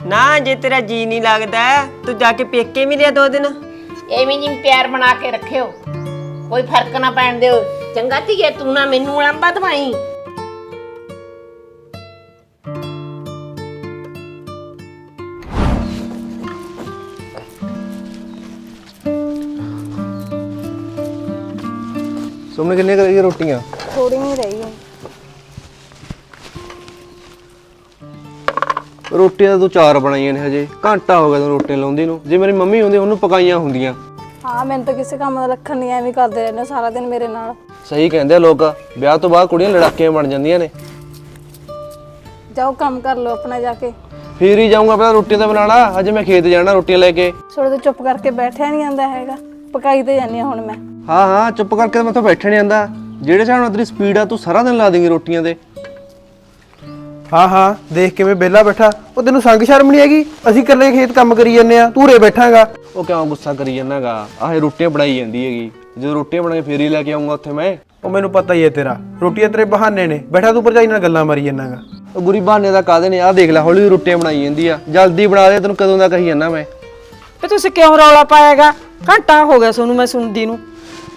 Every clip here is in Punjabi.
ਨਾ ਜੇ ਤੇਰਾ ਜੀ ਨਹੀਂ ਲੱਗਦਾ ਤੂੰ ਜਾ ਕੇ ਪੇਕੇ ਮਿਲਿਆ ਦੋ ਦਿਨ। ਐਵੇਂ ਜਿਵੇਂ ਪਿਆਰ ਬਣਾ ਕੇ ਰੱਖਿਓ। ਕੋਈ ਫ਼ਰਕ ਨਾ ਪੈਣ ਦਿਓ। ਚੰਗਾ ਧੀਏ ਤੂੰ ਨਾ ਮੈਨੂੰ ਲੰਬਾ ਦਵਾਈ। ਸੁਮਨ ਕਿੰਨੇ ਕਰੀ ਰੋਟੀਆਂ? ਥੋੜੀ ਹੀ ਰਹੀ ਹੈ। ਰੋਟੀਆਂ ਤਾਂ ਤੂੰ ਚਾਰ ਬਣਾਈਆਂ ਨੇ ਹਜੇ। ਘੰਟਾ ਹੋ ਗਿਆ ਤੈਨੂੰ ਰੋਟੀਆਂ ਲਾਉਂਦੀ ਨੂੰ। ਜੇ ਮੇਰੀ ਮੰਮੀ ਹੁੰਦੀ ਉਹਨੂੰ ਪਕਾਈਆਂ ਹੁੰਦੀਆਂ। ਹਾਂ ਮੈਨੂੰ ਤਾਂ ਕਿਸੇ ਕੰਮ ਦਾ ਲੱਖਣ ਨਹੀਂ ਐਵੇਂ ਕਰਦੇ ਰਹਿੰਦੇ ਹੋ ਸਾਰਾ ਦਿਨ ਮੇਰੇ ਨਾਲ। ਸਹੀ ਕਹਿੰਦੇ ਆ ਲੋਕ। ਵਿਆਹ ਤੋਂ ਬਾਅਦ ਕੁੜੀਆਂ ਲੜਾਕੀਆਂ ਬਣ ਜਾਂਦੀਆਂ ਨੇ। ਜਾਓ ਕੰਮ ਕਰ ਲਓ ਆਪਣਾ ਜਾ ਕੇ। ਫੇਰ ਹੀ ਜਾਊਂਗਾ ਪਹਿਲਾਂ ਰੋਟੀਆਂ ਤਾਂ ਬਣਾਣਾ ਅੱਜ ਮੈਂ ਖੇਤ ਜਾਣਾ ਰੋਟੀਆਂ ਲੈ ਕੇ। ਥੋੜੇ ਤੇ ਚੁੱਪ ਕਰਕੇ ਬੈਠਿਆ ਨਹੀਂ ਜਾਂਦਾ ਹੈਗਾ। ਪਕਾਈ ਤੇ ਜਾਂਦੀ ਹਾਂ ਹੁਣ ਮੈਂ। ਹਾਂ ਹਾਂ ਚੁੱਪ ਕਰਕੇ ਮੈਂ ਤਾਂ ਬੈਠਣ ਨਹੀਂ ਆਂਦਾ ਜਿਹੜੇ ਹਿਸਾਬ ਨਾਲ ਤੇਰੀ ਸਪੀਡ ਆ ਤੂੰ ਸਾਰਾ ਦਿਨ ਲਾ ਦੇਂਗੀ ਰੋਟੀਆਂ ਤੇ। ਹਾਂ ਹਾਂ ਦੇਖ ਕਿਵੇਂ ਬੇਲਾ ਬੈਠਾ। ਉਹ ਤੈਨੂੰ ਸੰਗ ਸ਼ਰਮ ਨਹੀਂ ਹੈਗੀ? ਅਸੀਂ ਇਕੱਲੇ ਖੇਤ ਕੰਮ ਕਰੀ ਜੰਨੇ ਆ ਤੂੰ ਰੇ ਬੈਠਾਂਗਾ। ਉਹ ਕਿਉਂ ਗੁੱਸਾ ਕਰੀ ਜਾਂਦਾਗਾ? ਆਹ ਰੋਟੀਆਂ ਬਣਾਈ ਜਾਂਦੀ ਹੈਗੀ। ਜਦੋਂ ਰੋਟੀਆਂ ਬਣਾ ਕੇ ਫੇਰ ਹੀ ਲੈ ਕੇ ਆਉਂਗਾ ਉੱਥੇ ਮੈਂ। ਉਹ ਮੈਨੂੰ ਪਤਾ ਹੀ ਹੈ ਤੇਰਾ। ਰੋਟੀਆਂ ਤੇਰੇ ਬਹਾਨੇ ਨੇ। ਬੈਠਾ ਤੂੰ ਭਰਜਾਈ ਨਾਲ ਗੱਲਾਂ ਮਾਰੀ ਜੰਨਾਗਾ ਉਹ ਗੁਰੀ ਬਹਾਨੇ ਦਾ ਕਾਦੇ ਨੇ? ਆਹ ਦੇਖ ਲੈ ਹੌਲੀ ਹੌਲੀ ਰੋਟੀਆਂ ਬਣਾਈ ਜਾਂਦੀ ਆ। ਜਲਦੀ ਬਣਾ ਦੇ ਤੈਨੂੰ ਕਦੋਂ ਦਾ ਕਹੀ ਜਾਂਦਾ ਮੈਂ। ਤੇ ਤੁਸੀਂ ਕਿਉਂ ਰੌਲਾ ਪਾਇਆਗਾ? ਘੰਟਾ ਹੋ ਗਿਆ ਸੋਨੂੰ ਮੈਂ ਸੁਣਦੀ ਨੂੰ।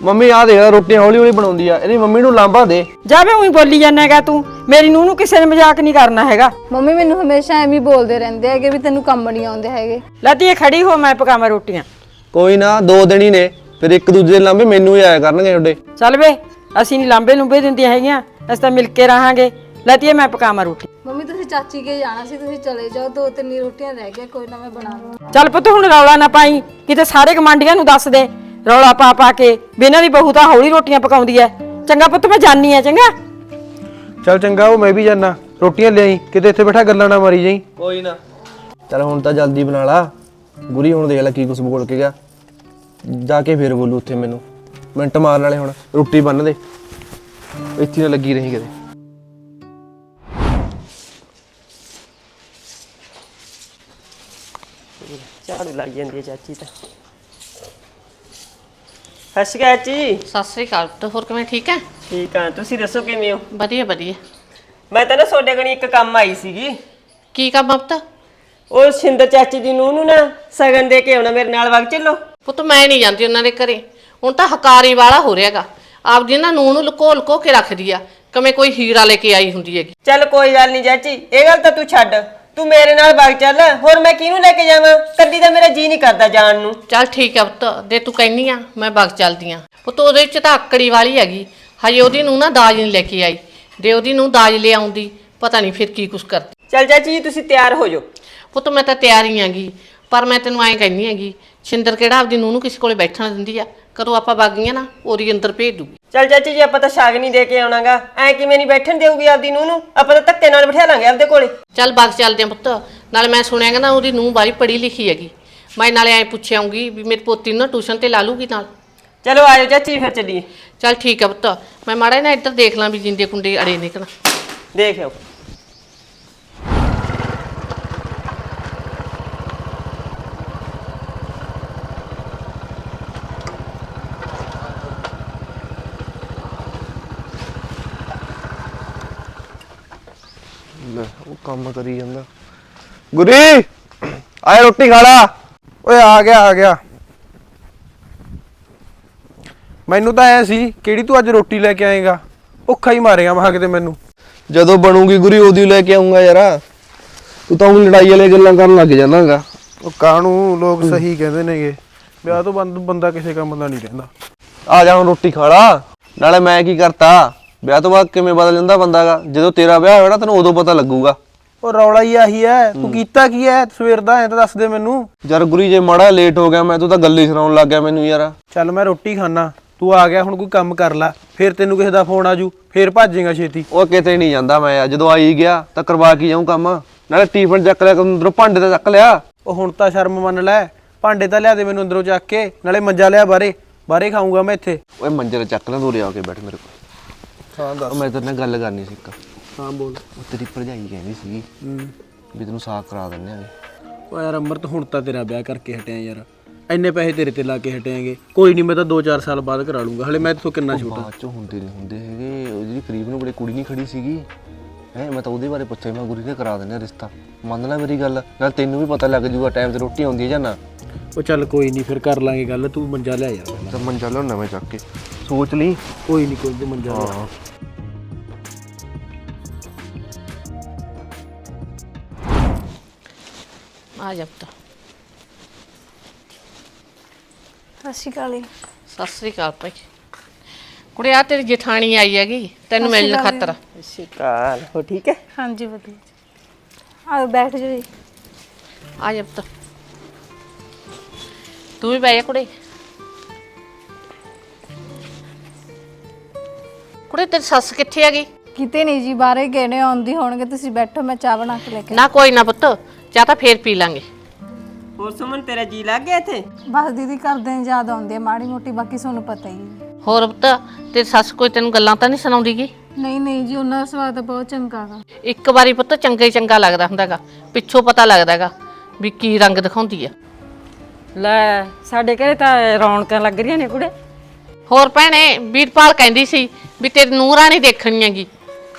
ਮੰਮੀ ਆਹ ਦੇਖ ਲੈ ਰੋਟੀਆਂ ਹੌਲੀ ਹੌਲੀ ਬਣਾਉਂਦੀ ਆ। ਇਹਦੀ ਮੰਮੀ ਨੂੰ ਲਾਂਭਾ ਦੇ। ਜਾਵੇ ਉਹੀ ਬੋਲੀ ਜਾਣਾਗਾ ਤੂੰ। ਮੇਰੀ ਨੂੰਹ ਨੂੰ ਕਿਸੇ ਨੇ ਮਜ਼ਾਕ ਨਹੀਂ ਕਰਨਾ ਹੈਗਾ। ਮੰਮੀ ਮੈਨੂੰ ਹਮੇਸ਼ਾ ਐਵੇਂ ਹੀ ਬੋਲਦੇ ਰਹਿੰਦੇ ਹੈਗੇ ਵੀ ਤੈਨੂੰ ਕੰਮ ਨਹੀਂ ਆਉਂਦੇ ਹੈਗੇ। ਲਾਦੀ ਖੜੀ ਹੋ ਮੈਂ ਪਕਾਵਾਂ ਰੋਟੀਆਂ। ਕੋਈ ਨਾ ਦੋ ਦਿਨ ਹੀ ਨੇ। ਫਿਰ ਇੱਕ ਦੂਜੇ ਦੇ ਲਾਂਭੇ ਮੈਨੂੰ ਹੀ ਆਇਆ ਕਰਨਗੇ ਤੁਹਾਡੇ। ਚੱਲ ਵੇ ਅਸੀਂ ਨਹੀਂ ਲਾਂਬੇ ਲੁੰਬੇ ਦਿੰਦੀਆਂ ਹੈਗੀਆਂ। ਅਸੀਂ ਤਾਂ ਮਿਲ ਕੇ ਰਹਾਂਗੇ। ਲਾਦੀ ਮੈਂ ਪਕਾਵਾਂ ਰੋਟੀ। ਮੰਮੀ ਤੁਸੀਂ ਚਾਚੀ ਕੇ ਜਾਣਾ ਸੀ ਤੁਸੀਂ ਚਲੇ ਜਾਓ। ਦੋ ਤਿੰਨ ਹੀ ਰੋਟੀਆਂ ਰਹਿ ਗਈਆਂ ਕੋਈ ਨਾ ਮੈਂ ਬਣਾ ਲਵਾਂ। ਚੱਲ ਪੁੱਤ ਹੁਣ ਰੌਲਾ ਨਾ ਪਾਈ। ਕਿਤੇ ਸਾਰੇ ਕਮਾਂਡੀਆਂ ਨੂੰ ਦੱਸ ਦੇ। ਰੌਲਾ ਪਾ ਪਾ ਕੇ ਵੀ ਇਹਨਾਂ ਦੀ ਬਹੂ ਤਾਂ ਹੌਲੀ ਰੋਟੀਆਂ ਪਕਾਉਂਦੀ ਐ। ਚੰਗਾ ਪੁੱਤ ਮੈਂ ਜਾਣੀ ਆ ਚੰਗਾ? ਚੱਲ ਚੰਗਾ ਉਹ ਮੈਂ ਵੀ ਜਾਣਾ ਰੋਟੀਆਂ ਲਿਆਈ ਕਿਤੇ ਇੱਥੇ ਬੈਠਾ ਗੱਲਾਂ ਨਾ ਮਾਰੀ ਜਾਈ। ਕੋਈ ਨਾ। ਚਲ ਹੁਣ ਤਾਂ ਜਲਦੀ ਬਣਾ ਲਾ। ਗੁਰੀ ਹੁਣ ਦੇਖ ਲੈ ਕੀ ਕੁਛ ਬੋਲ ਕੇ ਗਿਆ। ਜਾ ਕੇ ਫੇਰ ਬੋਲੂ ਉੱਥੇ ਮੈਨੂੰ। ਮਿੰਟ ਮਾਰਨ ਵਾਲੇ ਹੁਣ ਰੋਟੀ ਬੰਨ ਦੇ। ਇੱਥੇ ਨਾ ਲੱਗੀ ਰਹੀ ਕਿਤੇ। ਝਾੜੂ ਲੱਗ ਜਾਂਦੀ ਹੈ ਚਾਚੀ ਤਾਂ। ਸਤਿ ਸ਼੍ਰੀ ਅਕਾਲ ਚਾਚੀ ਸਤਿ ਸ੍ਰੀ ਅਕਾਲ। ਤੇ ਹੋਰ ਕਿਵੇਂ ਠੀਕ ਹੈ ਠੀਕ ਆ। ਤੁਸੀਂ ਦੱਸੋ ਕਿਵੇਂ ਹੋ? ਵਧੀਆ ਵਧੀਆ। ਮੈਂ ਤਾਂ ਨਾ ਤੁਹਾਡੇ ਕਣੀ ਇੱਕ ਕੰਮ ਆਈ ਸੀਗੀ। ਕੀ ਕੰਮ ਆਪਤਾ ਉਹ ਸਿੰਦਰ ਚਾਚੀ ਦੀ ਨੂੰਹ ਨੂੰ ਨਾ ਸਗਨ ਦੇ ਕੇ ਆਉਣਾ ਮੇਰੇ ਨਾਲ। ਵਗ ਚੱਲੋ। ਪੁੱਤ ਮੈਂ ਨਹੀਂ ਜਾਂਦੀ ਉਹਨਾਂ ਦੇ ਘਰੇ। ਹੁਣ ਤਾਂ ਹਕਾਰੀ ਵਾਲਾ ਹੋ ਰਿਹਾਗਾ ਆਪਦੀ ਨਾ ਨੂੰਹ ਨੂੰ ਲੁਕੋ ਲੁਕੋ ਕੇ ਰੱਖਦੀ ਆ। ਕਿਵੇਂ ਕੋਈ ਹੀਰਾ ਲੈ ਕੇ ਆਈ ਹੁੰਦੀ ਹੈਗੀ। ਚੱਲ ਕੋਈ ਗੱਲ ਨਹੀਂ ਚਾਚੀ। ਇਹ ਗੱਲ ਤਾਂ ਤੂੰ ਛੱਡ। ਤੂੰ ਮੇਰੇ ਨਾਲ ਵਗ ਚੱਲ। ਹੋਰ ਮੈਂ ਕਿਹਨੂੰ ਲੈ ਕੇ ਜਾਵਾਂ? ਕੱਲੀ ਤਾਂ ਮੇਰਾ ਜੀ ਨਹੀਂ ਕਰਦਾ ਜਾਣ ਨੂੰ। ਚੱਲ ਠੀਕ ਆ ਪੁੱਤ ਦੇ ਤੂੰ ਕਹਿੰਨੀ ਆ ਮੈਂ ਬਗ ਚੱਲਦੀ ਆ। ਪੁੱਤ ਉਹਦੇ ਚ ਤਾਂ ਆਕੜੀ ਵਾਲੀ ਹੈਗੀ। ਹਜੇ ਉਹਦੀ ਨੂੰ ਨਾ ਦਾਜ ਨਹੀਂ ਲੈ ਕੇ ਆਈ। ਦੇ ਉਹਦੀ ਨੂੰ ਦਾਜ ਲੈ ਆਉਂਦੀ ਪਤਾ ਨਹੀਂ ਫਿਰ ਕੀ ਕੁਛ ਕਰਦੀ। ਚੱਲ ਚਾਚੀ ਜੀ ਤੁਸੀਂ ਤਿਆਰ ਹੋ ਜਾਓ। ਪੁੱਤ ਮੈਂ ਤਾਂ ਤਿਆਰ ਹੀ ਆਂਗੀ ਪਰ ਮੈਂ ਤੈਨੂੰ ਐਂ ਕਹਿੰਨੀ ਹੈਗੀ ਛਿੰਦਰ ਕਿਹੜਾ ਆਪਦੀ ਨੂੰ ਨੂੰ ਕਿਸੇ ਕੋਲੇ ਬੈਠਣ ਦਿੰਦੀ ਆ? ਕਦੋਂ ਆਪਾਂ ਬਾਗੀਆਂ ਨਾ ਉਹਦੀ ਅੰਦਰ ਭੇਜ ਦੂਗੀ। ਚੱਲ ਚਾਚੀ ਜੀ ਆਪਾਂ ਤਾਂ ਸ਼ਾਗ ਨਹੀਂ ਦੇ ਕੇ ਆਉਣਾਗਾ। ਐ ਕਿਵੇਂ ਨਹੀਂ ਬੈਠਣ ਦੇਊਗੀ ਆਪਦੀ ਨੂੰਹ ਨੂੰ? ਆਪਾਂ ਤਾਂ ਧੱਕੇ ਨਾਲ ਬਿਠਾ ਲਾਂਗੇ ਆਪਦੇ ਕੋਲੇ। ਚੱਲ ਬਾਗ ਚੱਲਦੇ ਆ ਪੁੱਤ। ਨਾਲੇ ਮੈਂ ਸੁਣਿਆ ਕਹਿੰਦਾ ਉਹਦੀ ਨੂੰ ਬਾਰੀ ਪੜ੍ਹੀ ਲਿਖੀ ਹੈਗੀ। ਮੈਂ ਨਾਲੇ ਐਂ ਪੁੱਛਿਆਉਂਗੀ ਵੀ ਮੇਰੀ ਪੋਤੀ ਨੂੰ ਨਾ ਟਿਊਸ਼ਨ ਤੇ ਲਾ ਲੂਗੀ ਨਾਲ? ਚਲੋ ਆਜੋ ਚਾਚੀ ਫਿਰ ਚੱਲੀਏ। ਚੱਲ ਠੀਕ ਆ ਪੁੱਤ। ਮੈਂ ਮਾੜਾ ਜਿਹਾ ਨਾ ਇੱਧਰ ਦੇਖ ਲਾਂ ਵੀ ਜਿੰਦੇ ਕੁੰਡੇ ਅੜੇ ਨਿਕਲ ਦੇਖਿਓ ਲੈ ਉਹ ਕੰਮ ਕਰੀ ਜਾਂਦਾ। ਗੁਰੀ ਆਏ ਰੋਟੀ ਖਾ ਲਾ। ਓਏ ਆ ਗਿਆ ਆ ਗਿਆ। ਮੈਨੂੰ ਤਾਂ ਐ ਸੀ ਕਿਹੜੀ ਤੂੰ ਅੱਜ ਰੋਟੀ ਲੈ ਕੇ ਆਏਗਾ? ਭੁੱਖਾ ਹੀ ਮਾਰੇਗਾ ਮਹਾ ਕਿਤੇ ਮੈਨੂੰ। ਜਦੋਂ ਬਣੂਗੀ ਗੁਰੀ ਉਹਦੀ ਲੈ ਕੇ ਆਉਂਗਾ ਯਾਰ। ਤੂੰ ਤਾਂ ਉਹ ਲੜਾਈ ਵਾਲੇ ਗੱਲਾਂ ਕਰਨ ਲੱਗ ਜਾਣਾਗਾ। ਉਹ ਕਾਹਨੂੰ? ਲੋਕ ਸਹੀ ਕਹਿੰਦੇ ਨੇਗੇ। ਵਿਆਹ ਤੋਂ ਬੰਦ ਬੰਦਾ ਕਿਸੇ ਕੰਮ ਦਾ ਨਹੀਂ ਰਹਿੰਦਾ। ਆ ਜਾ ਹੁਣ ਰੋਟੀ ਖਾ ਲਾ। ਨਾਲੇ ਮੈਂ ਕੀ ਕਰਤਾ? ਵਿਆਹ ਤੋਂ ਬਾਅਦ ਕਿਵੇਂ ਬਦਲ ਜਾਂਦਾ ਬੰਦਾਗਾ ਜਦੋਂ ਤੇਰਾ ਵਿਆਹ ਨਾ ਤੈਨੂੰ ਉਦੋਂ ਪਤਾ ਲੱਗੂਗਾ। ਉਹ ਰੌਲਾ ਹੀ ਆਹੀ ਐ ਤੂੰ ਕੀਤਾ ਕੀ ਐ ਸਵੇਰ ਦਾ ਐ ਤਾਂ ਦੱਸ ਦੇ ਮੈਨੂੰ। ਯਾਰ ਗੁਰੀ ਜੇ ਮਾੜਾ ਲੇਟ ਹੋ ਗਿਆ ਮੈਂ ਤੂੰ ਤਾਂ ਗੱਲੇ ਸੁਣਾਉਣ ਲੱਗ ਗਿਆ ਮੈਨੂੰ ਯਾਰ। ਚੱਲ ਮੈਂ ਰੋਟੀ ਖਾਣਾ ਤੂੰ ਆ ਗਿਆ ਹੁਣ ਕੋਈ ਕੰਮ ਕਰ ਲੈ। ਫਿਰ ਤੈਨੂੰ ਕਿਸੇ ਦਾ ਫੋਨ ਆਜੂ ਫਿਰ ਭੱਜੇਗਾ ਛੇਤੀ। ਉਹ ਕਿਤੇ ਨਹੀਂ ਜਾਂਦਾ ਮੈਂ ਜਦੋਂ ਆਈ ਗਿਆ ਤਾਂ ਕਰਵਾ ਕੇ ਜਾਊਂ ਕੰਮ। ਨਾਲੇ ਟੀਫਨ ਚੱਕ ਲਿਆ ਅੰਦਰੋਂ ਭਾਂਡੇ ਤਾਂ ਚੱਕ ਲਿਆ। ਉਹ ਹੁਣ ਤਾਂ ਸ਼ਰਮ ਮੰਨ ਲੈ। ਭਾਂਡੇ ਤਾਂ ਲਿਆ ਦੇ ਮੈਨੂੰ ਅੰਦਰੋਂ ਚੱਕ ਕੇ ਨਾਲੇ ਮੰਜਾ ਲਿਆ ਬਾਰੇ ਬਾਰੇ ਖਾਊਂਗਾ ਮੈਂ ਇੱਥੇ। ਓਏ ਮੰਜੇ ਤੇ ਚੱਕ ਲੈ ਤੂੰ ਲਿਆ ਕੇ ਬੈਠ ਮੇਰੇ ਕੋਲ। ਹਾਂ ਉਹ ਮੈਂ ਤੇਰੇ ਨਾਲ ਗੱਲ ਕਰਨੀ ਸੀ ਇੱਕ। ਹਾਂ ਬੋਲ। ਉਹ ਤੇਰੀ ਭਰਜਾਈ ਕਹਿੰਦੀ ਸੀਗੀ ਵੀ ਤੈਨੂੰ ਸਾਕ ਕਰਾ ਦਿੰਦੇ ਆ। ਓ ਯਾਰ ਅਮਰਤ ਹੁਣ ਤਾਂ ਤੇਰਾ ਵਿਆਹ ਕਰਕੇ ਹਟਿਆ ਯਾਰ। ਇੰਨੇ ਪੈਸੇ ਤੇਰੇ ਤੇ ਲਾ ਕੇ ਹਟਿਆਂਗੇ। ਕੋਈ ਨਹੀਂ ਮੈਂ ਤਾਂ 2-4 ਸਾਲ ਬਾਅਦ ਕਰਾ ਲੂੰਗਾ। ਹਲੇ ਮੈਂ ਇੱਥੋਂ ਕਿੰਨਾ ਛੋਟਾ। ਬਾਅਦ ਚ ਹੁੰਦੇ ਨਹੀਂ ਹੁੰਦੇ ਹੈਗੇ। ਉਹ ਜਿਹੜੀ ਕਰੀਬ ਨੂੰ ਬੜੀ ਕੁੜੀ ਨਹੀਂ ਖੜੀ ਸੀਗੀ। ਹੈ ਮੈਂ ਤਾਂ ਉਹਦੇ ਬਾਰੇ ਪੁੱਛਿਆ ਮੈਂ ਗੁਰੀ ਨੇ ਕਰਾ ਦਿੰਦੇ ਰਿਸ਼ਤਾ। ਮੰਨ ਲੈ ਮੇਰੀ ਗੱਲ। ਨਾਲ ਤੈਨੂੰ ਵੀ ਪਤਾ ਲੱਗ ਜੂਗਾ ਟਾਈਮ ਤੇ ਰੋਟੀ ਆਉਂਦੀ ਹੈ ਜਾਂ ਨਾ। ਉਹ ਚੱਲ ਕੋਈ ਨਹੀਂ ਫਿਰ ਕਰ ਲਾਂਗੇ ਗੱਲ। ਤੂੰ ਮੰਜਾ ਲੈ ਯਾਰ। ਤਾਂ ਮੰਜਾ ਲਿਆਉਣਾ ਮੈਂ ਚੱਕ ਕੇ। ਸੋਚ ਲਈ? ਕੋਈ ਨਹੀਂ ਕੋਈ ਮੰਜਾ ਲੈ। ਆ ਜਾ ਪੁੱਤ ਸਤਿ ਸ਼੍ਰੀ ਅਕਾਲ ਜੀ। ਸਤਿ ਸ੍ਰੀ ਅਕਾਲ ਭਾਈ। ਕੁੜੇ ਆ ਤੇਰੀ ਜਠਾਣੀ ਆਈ ਹੈਗੀ ਤੈਨੂੰ ਮਿਲਣ ਖਾਤਰ। ਸ਼ਿਕਾਲ ਹੋ ਠੀਕ ਹੈ? ਹਾਂਜੀ ਵਧੀਆ ਜੀ। ਆਓ ਬੈਠ ਜਾਓ ਜੀ। ਆ ਜਾ ਪੁੱਤ ਤੂੰ ਵੀ ਬਹਿ ਜਾ ਕੁੜੇ। ਕੁੜੇ ਤੇਰੀ ਸੱਸ ਕਿੱਥੇ ਹੈਗੀ? ਕਿਤੇ ਨਹੀਂ ਜੀ ਬਾਹਰੇ ਗਏ ਨੇ ਆਉਂਦੀ ਹੋਣਗੇ ਤੁਸੀਂ ਬੈਠੋ ਮੈਂ ਚਾਹ ਬਣਾ ਕੇ ਲੈ ਕੇ ਨਾ ਕੋਈ ਨਾ ਪੁੱਤ ਚਾਹ ਤਾਂ ਫੇਰ ਪੀ ਲਾਂਗੇ। ਹੋਰ ਸੁਮਨ ਤੇਰਾ ਜੀ ਲੱਗ ਗਿਆ ਇੱਥੇ? ਬਸ ਦੀਦੀ ਕਰਦੇ ਨੇ ਯਾਦ ਆਉਂਦੀ ਹੈ ਮਾੜੀ ਮੋਟੀ ਬਾਕੀ ਤੁਹਾਨੂੰ ਪਤਾ ਹੀ ਹੈ। ਹੋਰ ਪੁੱਤ ਤੇਰੀ ਸੱਸ ਕੋਈ ਤੈਨੂੰ ਗੱਲਾਂ ਤਾਂ ਨਹੀਂ ਸੁਣਾਉਂਦੀਗੀ? ਨਹੀਂ ਨਹੀਂ ਜੀ ਉਹਨਾਂ ਦਾ ਸਵਾਦ ਤਾਂ ਬਹੁਤ ਚੰਗਾ ਗਾ। ਇੱਕ ਵਾਰੀ ਪੁੱਤ ਚੰਗਾ ਹੀ ਚੰਗਾ ਲੱਗਦਾ ਹੁੰਦਾਗਾ ਪਿੱਛੋਂ ਪਤਾ ਲੱਗਦਾਗਾ ਵੀ ਕੀ ਰੰਗ ਦਿਖਾਉਂਦੀ ਆ। ਲੈ ਸਾਡੇ ਘਰੇ ਤਾਂ ਰੌਣਕਾਂ ਲੱਗ ਰਹੀਆਂ ਨੇ ਕੁੜੇ। ਹੋਰ ਭੈਣੇ ਵੀਰਪਾਲ ਕਹਿੰਦੀ ਸੀ ਵੀ ਤੇਰੀ ਨੂੰਹ ਰਾਣੀ ਦੇਖਣੀ ਹੈਗੀ।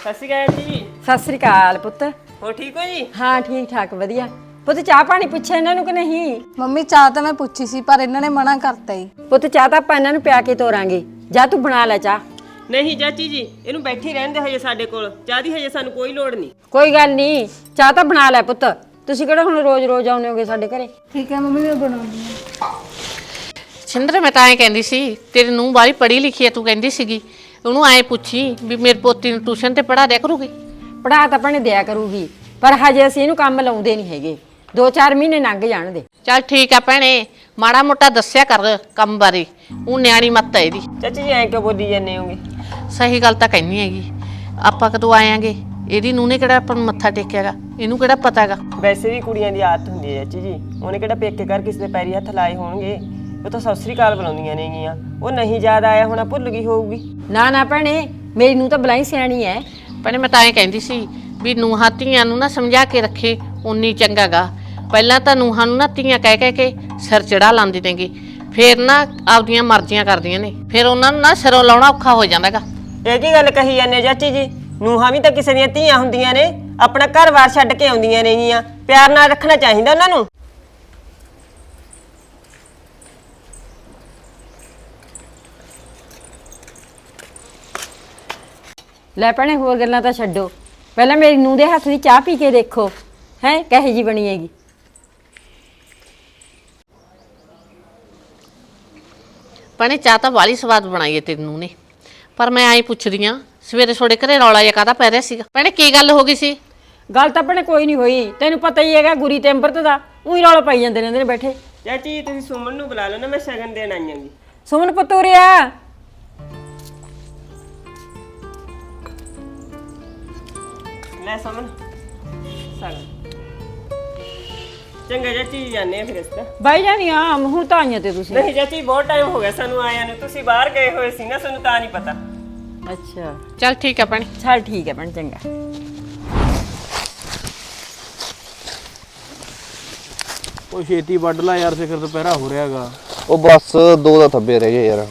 ਸਤਿ ਸ਼੍ਰੀ ਅਕਾਲ ਜੀ। ਸਤਿ ਸ਼੍ਰੀ ਅਕਾਲ ਪੁੱਤ। ਹੋ ਠੀਕ ਹੋ ਜੀ? ਹਾਂ ਠੀਕ ਠਾਕ ਵਧੀਆ। ਪੁੱਤ ਚਾਹ ਪਾਣੀ ਪੁੱਛਿਆ ਇਹਨਾਂ ਨੂੰ ਕਿ ਨਹੀਂ? ਮੰਮੀ ਚਾਹ ਤਾਂ ਮੈਂ ਪੁੱਛੀ ਸੀ ਪਰ ਇਹਨਾਂ ਨੇ ਮਨਾ ਕਰਤਾ ਹੀ। ਪੁੱਤ ਚਾਹ ਤਾਂ ਆਪਾਂ ਇਹਨਾਂ ਨੂੰ ਪਿਆ ਕੇ ਤੋਰਾਂਗੇ। ਜਾ ਤੂੰ ਬਣਾ ਲੈ ਚਾਹ। ਨਹੀਂ ਚਾਚੀ ਜੀ ਇਹਨੂੰ ਬੈਠੀ ਰਹਿਣ ਦੇ ਹਜੇ ਸਾਡੇ ਕੋਲ। ਚਾਹ ਦੀ ਹਜੇ ਸਾਨੂੰ ਕੋਈ ਲੋੜ ਨਹੀਂ। ਕੋਈ ਗੱਲ ਨਹੀਂ ਚਾਹ ਤਾਂ ਬਣਾ ਲੈ ਪੁੱਤ। ਤੁਸੀਂ ਕਿਹੜਾ ਹੁਣ ਰੋਜ਼-ਰੋਜ਼ ਆਉਂਦੇ ਹੋਗੇ ਸਾਡੇ ਘਰੇ? ਠੀਕ ਹੈ ਮੰਮੀ ਮੈਂ ਬਣਾਉਂਦੀ ਹਾਂ। ਸਿੰਦਰ ਮੈਂ ਤਾਂ ਐਂ ਕਹਿੰਦੀ ਸੀ ਤੇਰੀ ਨੂੰਹ ਬਾਰੀ ਪੜ੍ਹੀ ਲਿਖੀ ਐ ਤੂੰ ਕਹਿੰਦੀ ਸੀਗੀ। ਉਹਨੂੰ ਐਂ ਪੁੱਛੀ ਵੀ ਮੇਰੀ ਪੋਤੀ ਨੂੰ ਟਿਊਸ਼ਨ ਤੇ ਪੜ੍ਹਾ ਦਿਆ ਕਰੂਗੀ? ਪੜਾ ਤਾਂ ਭੈਣੇ ਦਿਆ ਕਰੂਗੀ ਪਰ ਹਜੇ ਅਸੀਂ ਇਹਨੂੰ ਕੰਮ ਲਾਉਂਦੇ ਨਹੀਂ ਹੈਗੇ। 2-4 ਮਹੀਨੇ ਲੰਘ ਜਾਣ ਦੇ ਚੱਲ ਠੀਕ ਆ ਭੈਣੇ ਮਾੜਾ ਮੋਟਾ ਦੱਸਿਆ ਕਰ ਕੰਮ ਬਾਰੇ। ਉਹ ਨਿਆਣੀ ਮੱਤ ਐ ਇਹਦੀ। ਚਾਚੀ ਜੀ ਐਂ ਕਿਉਂ ਬੋਲੀ ਜਾਂਦੇ ਹੋਗੇ? ਸਹੀ ਗੱਲ ਤਾਂ ਕਹਿੰਨੀ ਹੈਗੀ। ਆਪਾਂ ਕਦੋਂ ਆਏਾਂਗੇ ਇਹਦੀ ਨੂੰਹ ਨੇ ਕਿਹੜਾ ਆਪਾਂ ਨੂੰ ਮੱਥਾ ਟੇਕਿਆਗਾ ਇਹਨੂੰ ਕਿਹੜਾ ਪਤਾਗਾ ਵੈਸੇ ਵੀ ਕੁੜੀਆਂ ਦੀ ਆਦਤ ਹੁੰਦੀ ਹੈ ਚਾਚੀ ਜੀ। ਉਹਨੇ ਕਿਹੜਾ ਪੇਕੇ ਕਰ ਕਿਸੇ ਦੇ ਪੈਰੀ ਹੱਥ ਲਾਏ ਹੋਣਗੇ? ਉਹ ਤਾਂ ਸਤਿ ਸ੍ਰੀ ਅਕਾਲ ਬੁਲਾਉਂਦੀਆਂ ਨੇਗੀਆਂ ਉਹ ਨਹੀਂ ਯਾਦ ਆਇਆ ਹੋਣਾ ਭੁੱਲ ਗਈ ਹੋਊਗੀ। ਨਾ ਨਾ ਭੈਣੇ ਮੇਰੀ ਨੂੰ ਤਾਂ ਬਲਾਈ ਸਿਆਣੀ ਐ। ਭੈਣੇ ਮੈਂ ਤਾਂ ਐਂ ਕਹਿੰਦੀ ਸੀ ਵੀ ਨੂੰਹਾਂ ਧੀਆਂ ਨੂੰ ਨਾ ਸਮਝਾ ਕੇ ਰੱਖੇ ਉਨੀ ਚੰਗਾਗਾ ਪਹਿਲਾਂ ਤਾਂ ਨੂੰਹਾਂ ਨੂੰ ਨਾ ਧੀਆਂ ਕਹਿ ਕਹਿ ਕੇ ਸਿਰ ਚੜਾ ਲਾਉਂਦੀ ਨੇਗੀ। ਫੇਰ ਨਾ ਆਪਦੀਆਂ ਮਰਜ਼ੀਆਂ ਕਰਦੀਆਂ ਨੇ। ਫਿਰ ਉਹਨਾਂ ਨੂੰ ਨਾ ਸਿਰੋਂ ਲਾਉਣਾ ਔਖਾ ਹੋ ਜਾਂਦਾਗਾ ਇਹ ਕੀ ਗੱਲ ਕਹੀ ਜਾਂਦੇ ਹੋ ਚਾਚੀ ਜੀ? ਨੂੰਹਾਂ ਵੀ ਤਾਂ ਕਿਸੇ ਦੀਆਂ ਧੀਆਂ ਹੁੰਦੀਆਂ ਨੇ। ਆਪਣਾ ਘਰ-ਬਾਰ ਛੱਡ ਕੇ ਆਉਂਦੀਆਂ ਨੇਗੀਆਂ ਪਿਆਰ ਨਾਲ ਰੱਖਣਾ ਚਾਹੀਦਾ ਉਹਨਾਂ ਨੂੰ। ਲੈ ਭੈਣੇ ਹੋਰ ਗੱਲਾਂ ਤਾਂ ਛੱਡੋ। ਪਹਿਲਾਂ ਮੇਰੀ ਨੂੰ ਦੇ ਹੱਥ ਦੀ ਚਾਹ ਪੀ ਕੇ ਦੇਖੋ। ਹੈ ਕਹੇ ਜੀ ਬਣੀ ਹੈਗੀ? ਭੈਣੇ ਚਾਹ ਤਾਂ ਵਾਲੀ ਸਵਾਦ ਬਣਾਈ ਏ ਤੇਰੀ ਨੂੰਹ ਨੇ। ਪਰ ਮੈਂ ਐਂ ਪੁੱਛਦੀ ਆ ਸਵੇਰੇ ਛੋੜੇ ਘਰੇ ਰੌਲਾ ਜਿਹਾ ਕਾਹਦਾ ਪੈ ਰਿਹਾ ਸੀਗਾ? ਭੈਣੇ ਕੀ ਗੱਲ ਹੋ ਗਈ ਸੀ? ਗੱਲ ਤਾਂ ਭੈਣੇ ਕੋਈ ਨਹੀਂ ਹੋਈ। ਤੈਨੂੰ ਪਤਾ ਹੀ ਹੈਗਾ ਗੁਰੀ ਤੇ ਅੰਮ੍ਰਿਤ ਦਾ ਉਹੀ ਰੌਲਾ ਪਾਈ ਜਾਂਦੇ ਰਹਿੰਦੇ ਨੇ ਬੈਠੇ। ਚਾਚੀ ਤੁਸੀਂ ਸੁਮਨ ਨੂੰ ਬੁਲਾ ਲਓ ਨਾ ਮੈਂ ਸ਼ਗਨ ਦੇਣ ਆਈ ਆਂਗੀ ਸੁਮਨ ਪਤੂਰਿਆ ਲੈ ਸੁਮਨ ਸ਼ਗਨ ਚੰਗਾ ਚਾਚੀ ਜੀ ਜਾਂਦੇ ਆ ਫਿਰ ਇਸ ਤਾਂ ਬਾਈ ਜਾਨੀ ਆ ਹੁਣ ਤਾਂ ਆਈਆਂ ਤੇ ਤੁਸੀਂ। ਨਹੀਂ ਚਾਚੀ ਬਹੁਤ ਟਾਈਮ ਹੋ ਗਿਆ ਸਾਨੂੰ ਆਇਆਂ ਨੂੰ। ਤੁਸੀਂ ਬਾਹਰ ਗਏ ਹੋਏ ਸੀ ਨਾ ਸਾਨੂੰ ਤਾਂ ਨਹੀਂ ਪਤਾ। ਅੱਛਾ। ਚੱਲ ਠੀਕ ਆ ਭੈਣੇ। ਚੱਲ ਠੀਕ ਹੈ ਭੈਣ ਚੰਗਾ। ਉਹ ਛੇਤੀ ਵੱਢ ਲਾ ਯਾਰ ਸਿਖਰ ਦੁਪਹਿਰਾ ਹੋ ਰਿਹਾਗਾ ਉਹ ਬਸ ਦੋ ਦਾ ਥੱਬੇ ਰਹਿ ਗਏ ਯਾਰ।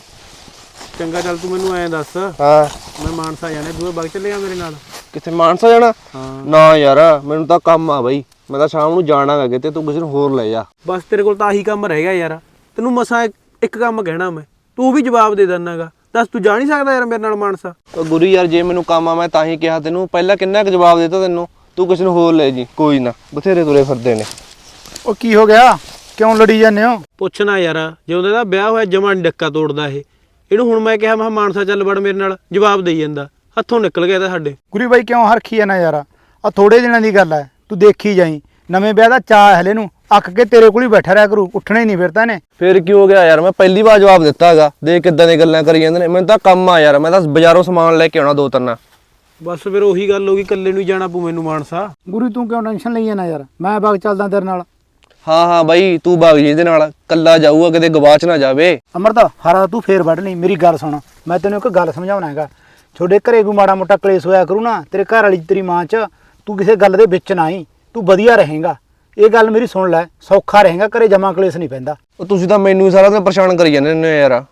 ਚੰਗਾ ਚੱਲ ਤੂੰ ਮੈਨੂੰ ਐਂ ਦੱਸ। ਹਾਂ। ਮੈਂ ਮਾਨਸਾ ਜਾਣਾ ਦੂਏ ਬਗ ਚੱਲੇਗਾ ਮੇਰੇ ਨਾਲ? ਕਿੱਥੇ ਮਾਨਸਾ ਜਾਣਾ? ਹਾਂ। ਨਾ ਯਾਰ ਮੈਨੂੰ ਤਾਂ ਕੰਮ ਆ ਬਈ। ਮੈਂ ਤਾਂ ਸ਼ਾਮ ਨੂੰ ਜਾਣਾਗਾ ਕਿਤੇ ਤੂੰ ਕਿਸੇ ਨੂੰ ਹੋਰ ਲੈ ਜਾ। ਬਸ ਤੇਰੇ ਕੋਲ ਤਾਂ ਆਹੀ ਕੰਮ ਰਹਿ ਗਿਆ ਯਾਰ। ਤੈਨੂੰ ਮਸਾ ਇੱਕ ਕੰਮ ਕਹਿਣਾ ਮੈਂ। ਤੂੰ ਵੀ ਜਵਾਬ ਦੇ ਦਿੰਨਾਗਾ ਦੱਸ ਤੂੰ ਜਾ ਨਹੀਂ ਸਕਦਾ ਯਾਰ ਮੇਰੇ ਨਾਲ ਮਾਨਸਾ? ਉਹ ਗੁਰੂ ਯਾਰ ਜੇ ਮੈਨੂੰ ਕੰਮ ਆ ਮੈਂ ਤਾਂ ਹੀ ਕਿਹਾ ਤੈਨੂੰ। ਪਹਿਲਾਂ ਕਿੰਨਾ ਕੁ ਜਵਾਬ ਦਿੱਤਾ ਤੈਨੂੰ? ਤੂੰ ਕਿਸੇ ਨੂੰ ਹੋਰ ਲੈ ਜੀ। ਕੋਈ ਨਾ। ਬਥੇਰੇ ਤੁਰੇ ਫਿਰਦੇ ਨੇ। ਉਹ ਕੀ ਹੋ ਗਿਆ? ਕਿਉਂ ਲੜੀ ਜਾਂਦੇ ਹੋ? ਪੁੱਛਣਾ ਯਾਰ। ਜੇ ਉਹਦੇ ਦਾ ਵਿਆਹ ਹੋਇਆ ਜਮਾਂ ਨੀ ਡੱਕਾ ਤੋੜਦਾ ਇਹ। ਇਹਨੂੰ ਹੁਣ ਮੈਂ ਕਿਹਾ ਮੈਂ ਕਿਹਾ ਮਾਨਸਾ ਚੱਲ ਵੜ ਮੇਰੇ ਨਾਲ। ਜਵਾਬ ਦੇਈ ਜਾਂਦਾ। ਹੱਥੋਂ ਨਿਕਲ ਗਿਆ ਇਹਦਾ ਸਾਡੇ। ਗੁਰੀ ਬਾਈ ਕਿਉਂ ਹਰਖੀ ਹੈ ਨਾ ਯਾਰ? ਆ ਥੋੜੇ ਦਿਨਾਂ ਦੀ ਗੱਲ ਹੈ ਤੂੰ ਦੇਖੀ ਜਾਈ। ਨਵੇਂ ਵਿਆਹ ਦਾ ਚਾਹ ਹਲੇ ਨੂੰ। ਅੱਕ ਕੇ ਤੇਰੇ ਕੋਲ ਹੀ ਬੈਠਾ ਰਿਹਾ ਕਰੂ ਉੱਠਣਾ ਹੀ ਨਹੀਂ ਫਿਰ ਤਾਂ ਨੇ ਫੇਰ ਕੀ ਹੋ ਗਿਆ ਯਾਰ? ਮੈਂ ਪਹਿਲੀ ਵਾਰ ਜਵਾਬ ਦਿੱਤਾ ਹੈਗਾ ਦੇਖ ਕਿੱਦਾਂ ਦੀਆਂ ਗੱਲਾਂ ਕਰੀ ਜਾਂਦੇ ਨੇ। ਮੈਨੂੰ ਤਾਂ ਕੰਮ ਆ ਯਾਰ। ਮੈਂ ਤਾਂ ਬਾਜ਼ਾਰੋਂ ਸਮਾਨ ਲੈ ਕੇ ਆਉਣਾ ਦੋ ਤਿੰਨ। ਬਸ ਫਿਰ ਉਹੀ ਗੱਲ ਹੋ ਗਈ ਇਕੱਲੇ ਨੂੰ ਹੀ ਜਾਣਾ ਪਊ ਮੈਨੂੰ ਮਾਨਸਾ। ਗੁਰੀ ਤੂੰ ਕਿਉਂ ਟੈਨਸ਼ਨ ਲਈ ਜਾਣਾ ਯਾਰ? ਮੈਂ ਬਾਗ ਚੱਲਦਾ ਤੇਰੇ ਨਾਲ। ਹਾਂ ਹਾਂ ਬਾਈ ਤੂੰ ਭਾਗ ਜੀ ਇਹਦੇ ਨਾਲ। ਕੱਲਾ ਜਾਊਗਾ ਕਿਤੇ ਗਵਾਚ ਨਾ ਜਾਵੇ। ਅਮਰਤ ਹਰਾ ਤੂੰ ਫੇਰ ਵੱਢ ਲਈ। ਮੇਰੀ ਗੱਲ ਸੁਣ। ਮੈਂ ਤੈਨੂੰ ਇੱਕ ਗੱਲ ਸਮਝਾਉਣਾ ਹੈਗਾ। ਤੁਹਾਡੇ ਘਰੇ ਕੋਈ ਮਾੜਾ ਮੋਟਾ ਕਲੇਸ਼ ਹੋਇਆ ਕਰੂ ਨਾ ਤੇਰੇ ਘਰ ਵਾਲੀ ਤੇਰੀ ਮਾਂ ਚ ਤੂੰ ਕਿਸੇ ਗੱਲ ਦੇ ਵਿੱਚ ਨਾ ਆਈ ਤੂੰ ਵਧੀਆ ਰਹੇਗਾ। ਇਹ ਗੱਲ ਮੇਰੀ ਸੁਣ ਲੈ ਸੌਖਾ ਰਹੇਗਾ ਘਰੇ ਜਮਾ ਕਲੇਸ਼ ਨਹੀਂ ਪੈਂਦਾ। ਉਹ ਤੁਸੀਂ ਤਾਂ ਮੈਨੂੰ ਹੀ ਸਾਰਾ ਦਿਨ ਪਰੇਸ਼ਾਨ ਕਰੀ ਜਾਂਦੇ ਨੇ ਯਾਰ।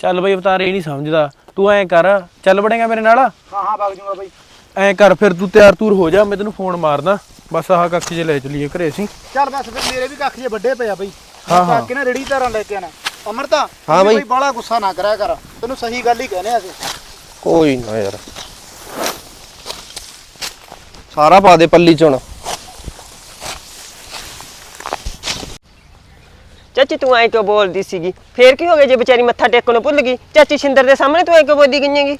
ਚੱਲ ਬਈ ਅਵਤਾਰ ਇਹ ਨਹੀਂ ਸਮਝਦਾ। ਤੂੰ ਐਂ ਕਰ ਚੱਲ ਵੜੇਗਾ ਮੇਰੇ ਨਾਲ? ਹਾਂ ਹਾਂ ਬਾਗ ਜੂਗਾ ਬਾਈ। ਐਂ ਕਰ ਫਿਰ ਤੂੰ ਤਿਆਰ ਤੂਰ ਹੋ ਜਾ ਮੈਂ ਤੈਨੂੰ ਫੋਨ ਮਾਰਦਾ। ਬਸ ਆਹ ਕੱਖ ਜੇ ਲੈ ਚਲੀਏ ਘਰੇ ਅਸੀਂ। ਚੱਲ ਬਸ ਫਿਰ ਮੇਰੇ ਵੀ ਕੱਖ ਜੇ ਵੱਡੇ ਪਏ ਆ ਬਈ। ਹਾਂ, ਹਾਂ। ਕਾਕੇ ਨੇ ਰੜੀ ਧਾਰਾਂ ਲੈ ਕੇ ਆਣਾ ਅਮਰਤਾ ਹਾਂ ਬਈ। ਬਾਲਾ ਗੁੱਸਾ ਨਾ ਕਰਿਆ ਕਰ। ਤੈਨੂੰ ਸਹੀ ਗੱਲ ਹੀ ਕਹਿੰਦੇ ਆ ਅਸੀਂ। ਕੋਈ ਨਾ ਯਾਰ। ਸਾਰਾ ਪਾ ਦੇ ਪੱਲੀ ਚ ਹੁਣ। ਚਾਚੀ ਤੂੰ ਐਂ ਕਿਉਂ ਬੋਲਦੀ ਸੀਗੀ? ਫੇਰ ਕੀ ਹੋ ਗਿਆ ਜੇ ਵਿਚਾਰੀ ਮੱਥਾ ਟੇਕਣੋਂ ਭੁੱਲ ਗਈ? ਚਾਚੀ ਸ਼ਿੰਦਰ ਦੇ ਸਾਹਮਣੇ ਤੂੰ ਐਂ ਕਿਉਂ ਬੋਲੀ ਗਈਆਂਗੀ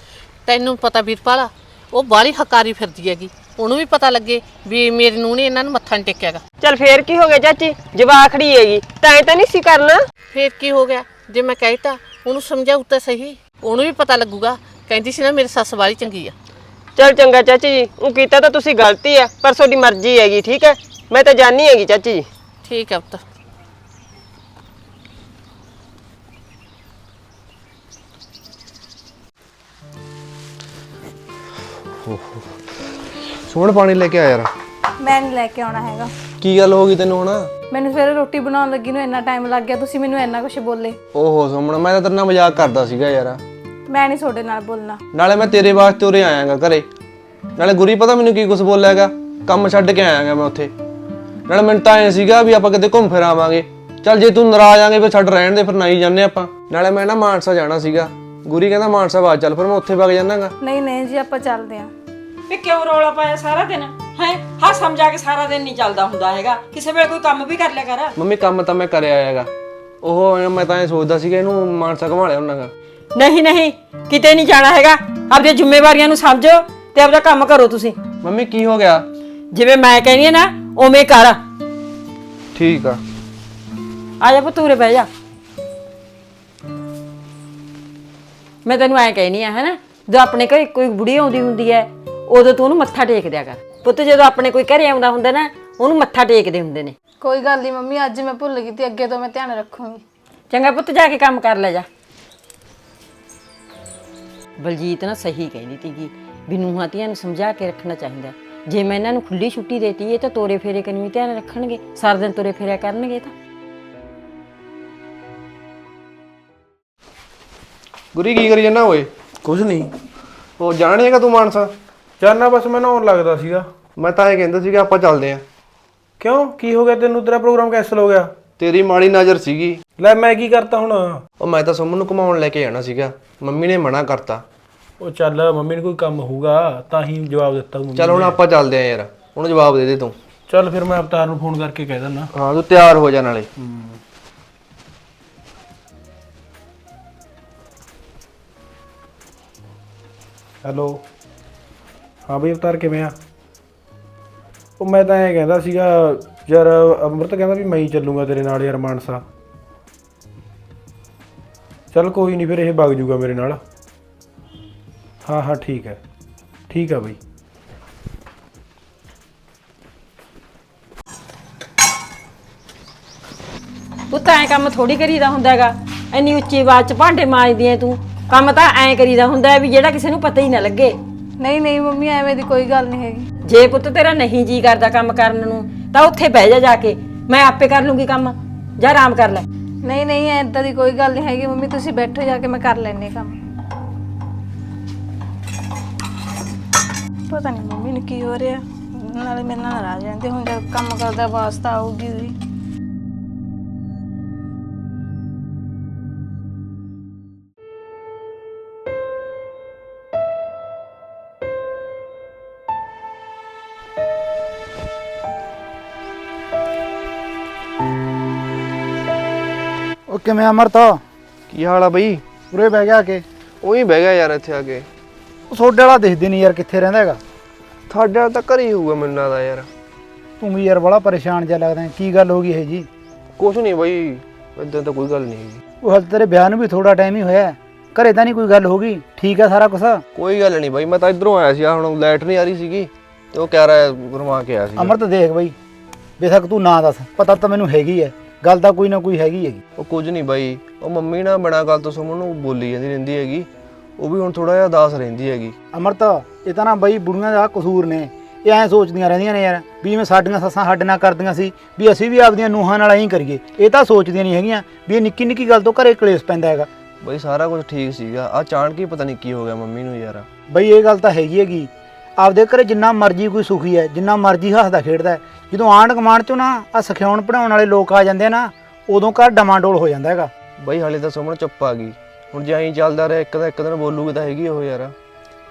ਤੈਨੂੰ ਪਤਾ ਵੀਰਪਾਲ ਉਹ ਬਾਲੀ ਹਕਾਰੀ ਫਿਰਦੀ ਹੈਗੀ। ਉਹਨੂੰ ਵੀ ਪਤਾ ਲੱਗੇ ਵੀ ਮੇਰੀ ਨੂੰ ਨੇ ਇਹਨਾਂ ਨੂੰ ਮੱਥਾ ਨਹੀਂ ਟੇਕਿਆਗਾ ਚੱਲ ਫੇਰ ਕੀ ਹੋ ਗਿਆ ਚਾਚੀ? ਜਵਾਖੜੀ ਹੈਗੀ। ਤਾਂ ਐਂ ਤਾਂ ਨਹੀਂ ਸੀ ਕਰਨਾ। ਫੇਰ ਕੀ ਹੋ ਗਿਆ? ਜੇ ਮੈਂ ਕਹਿਤਾ ਉਹਨੂੰ ਸਮਝਾਉ ਤਾਂ ਸਹੀ। ਉਹਨੂੰ ਵੀ ਪਤਾ ਲੱਗੂਗਾ ਕਹਿੰਦੀ ਸੀ ਨਾ ਮੇਰੀ ਸੱਸ ਵਾਲੀ ਚੰਗੀ ਆ। ਚੱਲ ਚੰਗਾ ਚਾਚੀ ਜੀ ਉਹ ਕੀਤਾ ਤਾਂ ਤੁਸੀਂ ਗਲਤੀ ਆ ਪਰ ਤੁਹਾਡੀ ਮਰਜ਼ੀ ਹੈਗੀ ਠੀਕ ਹੈ? ਮੈਂ ਤਾਂ ਜਾਣੀ ਹੈਗੀ ਚਾਚੀ ਜੀ। ਠੀਕ ਹੈ ਪੁੱਤ। ਸੋਹਣ ਪਾਣੀ ਲੈ ਕੇ ਆ ਯਾਰ। ਮੈਂ ਨਹੀਂ ਲੈ ਕੇ ਆਉਣਾ ਹੈਗਾ। ਕੀ ਗੱਲ ਹੋ ਗਈ ਤੈਨੂੰ ਹੁਣ? ਮੈਨੂੰ ਸਵੇਰੇ ਰੋਟੀ ਬਣਾਉਣ ਲੱਗੀ ਨੂੰ ਇੰਨਾ ਟਾਈਮ ਲੱਗ ਗਿਆ ਤੁਸੀਂ ਮੈਨੂੰ ਇੰਨਾ ਕੁਝ ਬੋਲੇ। ਓਹੋ ਸੋਹਣ ਮੈਂ ਤਾਂ ਤੇਰੇ ਨਾਲ ਮਜ਼ਾਕ ਕਰਦਾ ਸੀਗਾ ਯਾਰ। ਮੈਂ ਨਹੀਂ ਤੁਹਾਡੇ ਨਾਲ ਬੋਲਣਾ। ਨਾਲੇ ਮੈਂ ਤੇਰੇ ਵਾਸਤੇ ਉਰੇ ਆਇਆਗਾ ਘਰੇ। ਨਾਲੇ ਗੁਰੀ ਪਤਾ ਮੈਨੂੰ ਕੀ ਕੁਝ ਬੋਲਿਆਗਾ? ਕੰਮ ਛੱਡ ਕੇ ਆਇਆਗਾ ਮੈਂ ਉੱਥੇ। ਨਾਲੇ ਮੈਨੂੰ ਤਾਂ ਐ ਸੀਗਾ ਵੀ ਆਪਾਂ ਕਿਤੇ ਘੁੰਮ ਫਿਰ ਆਵਾਂਗੇ। ਚੱਲ ਜੇ ਤੂੰ ਨਾਰਾਜ਼ ਆਂਗੇ ਫਿਰ ਛੱਡ ਰਹਿਣ ਦੇ ਫਿਰ ਨਹੀਂ ਜਾਂਦੇ ਆਪਾਂ। ਨਾਲੇ ਮੈਂ ਨਾ ਮਾਨਸਾ ਜਾਣਾ ਸੀਗਾ। ਗੁਰੀ ਕਹਿੰਦਾ ਮਾਨਸਾ ਬਾਅਦ ਚੱਲ ਫਿਰ ਮੈਂ ਉੱਥੇ ਵਗ ਜਾਣਾਗਾ ਨਹੀਂ ਨਹੀਂ ਜੀ ਆਪਾਂ ਚੱਲਦੇ ਆਂ। ਵੀ ਕਿਉਂ ਰੌਲਾ ਪਾਇਆ ਸਾਰਾ ਦਿਨ? ਹੈ? ਹਾਂ ਸਮਝਾ ਕੇ ਸਾਰਾ ਦਿਨ ਨਹੀਂ ਚੱਲਦਾ ਹੁੰਦਾ ਹੈਗਾ। ਕਿਸੇ ਵੇਲੇ ਕੋਈ ਕੰਮ ਵੀ ਕਰ ਲਿਆ ਕਰ। ਮੰਮੀ ਕੰਮ ਤਾਂ ਮੈਂ ਕਰਿਆ ਆਇਆਗਾ ਉਹ ਮੈਂ ਤਾਂ ਇਹ ਸੋਚਦਾ ਸੀਗਾ ਇਹਨੂੰ ਮਾਨਸਾ ਘੁਮਾ ਲਿਆ ਹੁੰਨਾਗਾ ਨਹੀਂ ਨਹੀਂ ਕਿਤੇ ਨਹੀਂ ਜਾਣਾ ਹੈਗਾ। ਆਪਣੀਆਂ ਜ਼ਿੰਮੇਵਾਰੀਆਂ ਨੂੰ ਸਮਝੋ ਤੇ ਆਪਦਾ ਕੰਮ ਕਰੋ ਤੁਸੀਂ। ਮੰਮੀ ਕੀ ਹੋ ਗਿਆ? ਜਿਵੇਂ ਮੈਂ ਕਹਿੰਦੀ ਆ ਨਾ ਉਵੇਂ ਕਰ। ਠੀਕ ਆ। ਆ ਜਾ ਪਤੂਰੇ ਬਹਿ ਜਾ। ਮੈਂ ਤੈਨੂੰ ਐ ਕਹਿਨੀ ਆ ਹੈਨਾ? ਜਦੋਂ ਆਪਣੇ ਘਰੇ ਕੋਈ ਬੁੜੀ ਆਉਂਦੀ ਹੁੰਦੀ ਐ ਉਦੋਂ ਤੂੰ ਉਹਨੂੰ ਮੱਥਾ ਟੇਕ ਦਿਆ ਕਰ। ਪੁੱਤ ਜਦੋਂ ਆਪਣੇ ਕੋਈ ਘਰੇ ਆਉਂਦਾ ਹੁੰਦਾ ਨਾ ਉਹਨੂੰ ਮੱਥਾ ਟੇਕਦੇ ਹੁੰਦੇ ਨੇ। ਕੋਈ ਗੱਲ ਨਹੀਂ ਮੰਮੀ ਅੱਜ ਮੈਂ ਭੁੱਲ ਗਈ ਤੇ ਅੱਗੇ ਤੋਂ ਮੈਂ ਧਿਆਨ ਰੱਖੂੰਗੀ। ਚੰਗਾ ਪੁੱਤ ਜਾ ਕੇ ਕੰਮ ਕਰ ਲੈ ਜਾ। ਬਲਜੀਤ ਨਾ ਸਹੀ ਕਹਿੰਦੀ ਤੀਗੀ ਵੀ ਨੂੰਹਾਂ ਧੀਆਂ ਨੂੰ ਸਮਝਾ ਕੇ ਰੱਖਣਾ ਚਾਹੀਦਾ। ਜੇ ਮੈਂ ਇਹਨਾਂ ਨੂੰ ਖੁੱਲੀ ਛੁੱਟੀ ਦੇਤੀ ਇਹ ਤਾਂ ਤੋਰੇ ਫੇਰੇ ਕਨੀ ਵੀ ਧਿਆਨ ਰੱਖਣਗੇ। ਸਾਰਾ ਦਿਨ ਤੋਰੇ ਫੇਰਿਆ ਕਰਨਗੇ ਤਾਂ। ਗੁਰੀ ਕੀ ਕਰੀ ਜਾਂਦਾ ਓਏ? ਕੁਝ ਨਹੀਂ। ਉਹ ਜਾਣਾ ਨਹੀਂ ਹੈਗਾ ਤੂੰ ਮਾਨਸਾ? ਜਾਨਾ ਬਸ ਮੈਂ ਨਹਾਉਣ ਲੱਗਦਾ ਸੀਗਾ। ਮੈਂ ਤਾਂ ਇਹ ਕਹਿੰਦਾ ਸੀਗਾ ਆਪਾਂ ਚੱਲਦੇ ਆਂ। ਕਿਉਂ? ਕੀ ਹੋ ਗਿਆ ਤੈਨੂੰ? ਤੇਰਾ ਪ੍ਰੋਗਰਾਮ ਕੈਨਸਲ ਹੋ ਗਿਆ। ਤੇਰੀ ਮਾੜੀ ਨਜ਼ਰ ਸੀਗੀ। ਲੈ ਮੈਂ ਕੀ ਕਰਤਾ ਹੁਣ? ਉਹ ਮੈਂ ਤਾਂ ਸੁਮਨ ਨੂੰ ਘੁਮਾਉਣ ਲੈ ਕੇ ਜਾਣਾ ਸੀਗਾ। ਮੰਮੀ ਨੇ ਮਨਾ ਕਰਤਾ। ਉਹ ਚੱਲ ਮੰਮੀ ਨੂੰ ਕੋਈ ਕੰਮ ਹੋਊਗਾ ਤਾਂ ਹੀ ਜਵਾਬ ਦਿੱਤਾ ਮੰਮੀ ਚੱਲ ਹੁਣ ਆਪਾਂ ਚੱਲਦੇ ਆਂ ਯਾਰ। ਉਹਨੂੰ ਜਵਾਬ ਦੇ ਦੇ ਤੂੰ। ਚੱਲ ਫਿਰ ਮੈਂ ਅਵਤਾਰ ਨੂੰ ਫੋਨ ਕਰਕੇ ਕਹਿ ਦਿੰਦਾ। ਹਾਂ ਤੂੰ ਤਿਆਰ ਹੋ ਜਾ ਨਾਲੇ। ਹੈਲੋ। ਹਾਂ ਬਈ ਅਵਤਾਰ ਕਿਵੇਂ ਆ? ਉਹ ਮੈਂ ਤਾਂ ਇਹ ਕਹਿੰਦਾ ਸੀਗਾ ਯਾਰ ਅੰਮ੍ਰਿਤ ਕਹਿੰਦਾ ਵੀ ਮੈਂ ਹੀ ਚੱਲੂਗਾ ਤੇਰੇ ਨਾਲ ਯਾਰ ਮਾਨਸਾ। ਚੱਲ ਕੋਈ ਨਹੀਂ ਫਿਰ ਇਹ ਵਗ ਜੂਗਾ ਮੇਰੇ ਨਾਲ। ਹਾਂ ਹਾਂ ਠੀਕ ਹੈ। ਠੀਕ ਆ ਬਈ। ਪੁੱਤ ਐ ਕੰਮ ਥੋੜੀ ਕਰੀਦਾ ਹੁੰਦਾ ਹੈਗਾ। ਇੰਨੀ ਉੱਚੀ ਆਵਾਜ਼ ਚ ਭਾਂਡੇ ਮਾਂਜਦੀ ਐ ਤੂੰ। ਕੰਮ ਤਾਂ ਐ ਕਰੀਦਾ ਹੁੰਦਾ ਹੈ ਵੀ ਜਿਹੜਾ ਕਿਸੇ ਨੂੰ ਪਤਾ ਹੀ ਨਾ ਲੱਗੇ। ਨਹੀਂ ਨਹੀਂ ਮੰਮੀ ਐਵੇਂ ਦੀ ਕੋਈ ਗੱਲ ਨਹੀਂ ਹੈਗੀ। ਜੇ ਪੁੱਤ ਤੇਰਾ ਨਹੀਂ ਜੀ ਕਰਦਾ ਕੰਮ ਕਰਨ ਨੂੰ ਤਾਂ ਉੱਥੇ ਬਹਿ ਜਾ ਜਾ ਕੇ। ਮੈਂ ਆਪੇ ਕਰ ਲੂੰਗੀ ਕੰਮ। ਜਾਂ ਆਰਾਮ ਕਰ ਲੈ। ਨਹੀਂ ਨਹੀਂ ਐਦਾਂ ਦੀ ਕੋਈ ਗੱਲ ਨਹੀਂ ਹੈਗੀ। ਮੰਮੀ, ਤੁਸੀਂ ਬੈਠੋ ਜਾ ਕੇ, ਮੈਂ ਕਰ ਲੈਣੀ ਕੰਮ। ਪਤਾ ਨਹੀਂ ਮੰਮੀ ਨੂੰ ਕੀ ਹੋ ਰਿਹਾ। ਨਾਲੇ ਮੇਰੇ ਨਾਲ ਨਾਰਾਜ਼ ਰਹਿੰਦੇ ਹੁਣ ਜਦ ਕੰਮ ਕਰਦਾ ਵਾਸਤਾ ਆਊਗੀ। ਵੀ ਕਿਵੇਂ ਅਮਰਤ? ਕੀ ਹਾਲ ਆ ਬਈ? ਉਰੇ ਬਹਿ ਗਿਆ ਕੇ। ਉਹੀ ਬਹਿ ਗਿਆ ਯਾਰ ਇੱਥੇ ਆ ਕੇ। ਉਹ ਸੋਡੇ ਵਾਲਾ ਦਿਖਦੇ ਨਹੀਂ ਯਾਰ ਕਿੱਥੇ ਰਹਿੰਦਾ ਹੈਗਾ। ਤੁਹਾਡੇ ਨਾਲ ਤਾਂ ਘਰ ਹੀ ਹੋਊਗਾ ਮੈਨੂੰ ਲੱਗਦਾ ਯਾਰ। ਤੂੰ ਵੀ ਯਾਰ ਬੜਾ ਪਰੇਸ਼ਾਨ ਜਿਹਾ ਲੱਗਦਾ ਹੈ। ਕੀ ਗੱਲ ਹੋ ਗਈ ਹੈ ਜੀ? ਕੁਛ ਨਹੀਂ ਬਈ ਇਦਾਂ ਤਾਂ ਕੋਈ ਗੱਲ ਨਹੀਂ ਹੈਗੀ। ਉਹ ਹਲ ਤੇਰੇ ਵਿਆਹ ਨੂੰ ਵੀ ਥੋੜਾ ਟਾਈਮ ਹੀ ਹੋਇਆ ਹੈ। ਘਰੇ ਤਾਂ ਨਹੀਂ ਕੋਈ ਗੱਲ ਹੋ ਗਈ? ਠੀਕ ਹੈ ਸਾਰਾ ਕੁਝ ਕੋਈ ਗੱਲ ਨਹੀਂ ਬਈ ਮੈਂ ਤਾਂ ਇਧਰੋਂ ਆਇਆ ਸੀ ਆ ਹੁਣ ਲਾਈਟ ਨਹੀਂ ਆ ਰਹੀ ਸੀਗੀ ਤੇ ਉਹ ਕਹਿ ਰਿਹਾ ਗੁਰਮਾ ਕੇ ਆਇਆ ਸੀ। ਅਮਰਤ ਦੇਖ ਬਈ। ਬੇਸ਼ੱਕ ਤੂੰ ਨਾ ਦੱਸ ਪਤਾ ਤਾਂ ਮੈਨੂੰ ਹੈਗੀ ਹੈ। ਗੱਲ ਤਾਂ ਕੋਈ ਨਾ ਕੋਈ ਹੈਗੀ ਹੈਗੀ। ਉਹ ਕੁਝ ਨਹੀਂ ਬਾਈ ਉਹ ਮੰਮੀ ਨਾ ਬਣਾ ਗੱਲ ਤੋਂ ਸੁਮਨ ਨੂੰ ਬੋਲੀ ਜਾਂਦੀ ਰਹਿੰਦੀ ਹੈਗੀ। ਉਹ ਵੀ ਹੁਣ ਥੋੜਾ ਜਿਹਾ ਉਦਾਸ ਰਹਿੰਦੀ ਹੈਗੀ। ਅਮਰਤ ਇਹ ਤਾਂ ਨਾ ਬਈ ਬੁੜੀਆਂ ਦਾ ਕਸੂਰ ਨੇ। ਇਹ ਐਂ ਸੋਚਦੀਆਂ ਰਹਿੰਦੀਆਂ ਨੇ ਯਾਰ ਵੀ ਜਿਵੇਂ ਸਾਡੀਆਂ ਸੱਸਾਂ ਸਾਡੇ ਨਾਲ ਕਰਦੀਆਂ ਸੀ ਵੀ ਅਸੀਂ ਵੀ ਆਪਦੀਆਂ ਨੂੰਹਾਂ ਨਾਲ ਐਂ ਕਰੀਏ। ਇਹ ਤਾਂ ਸੋਚਦੀਆਂ ਨਹੀਂ ਹੈਗੀਆਂ ਵੀ ਇਹ ਨਿੱਕੀ ਨਿੱਕੀ ਗੱਲ ਤੋਂ ਘਰੇ ਕਲੇਸ਼ ਪੈਂਦਾ ਹੈਗਾ। ਬਈ ਸਾਰਾ ਕੁਝ ਠੀਕ ਸੀਗਾ। ਆ ਚਾਣ ਕੀ ਪਤਾ ਨਹੀਂ ਕੀ ਹੋ ਗਿਆ ਮੰਮੀ ਨੂੰ ਯਾਰ। ਬਈ ਇਹ ਗੱਲ ਤਾਂ ਹੈਗੀ ਹੈਗੀ। ਆਪਦੇ ਘਰੇ ਜਿੰਨਾ ਮਰਜ਼ੀ ਕੋਈ ਸੁਖੀ ਹੈ ਜਿੰਨਾ ਮਰਜ਼ੀ ਹੱਸਦਾ ਖੇਡਦਾ ਹੈ, ਜਦੋਂ ਆਂਢ ਗੁਆਂਢ ਚੋਂ ਨਾ ਆ ਸਿਖਾਉਣ ਪੜਾਉਣ ਵਾਲੇ ਲੋਕ ਆ ਜਾਂਦੇ ਆ ਨਾ ਉਦੋਂ ਘਰ ਡਮਾਡੋਲ ਹੋ ਜਾਂਦਾ ਹੈਗਾ। ਬਈ ਹਾਲੇ ਤਾਂ ਸੁਮਨ ਚੁੱਪ ਆ ਗਈ। ਹੁਣ ਜੇ ਐਂ ਚੱਲਦਾ ਰਿਹਾ ਇੱਕ ਤਾਂ ਇੱਕ ਦਿਨ ਬੋਲੂਗੀ ਤਾਂ ਹੈਗੀ ਉਹ ਯਾਰ।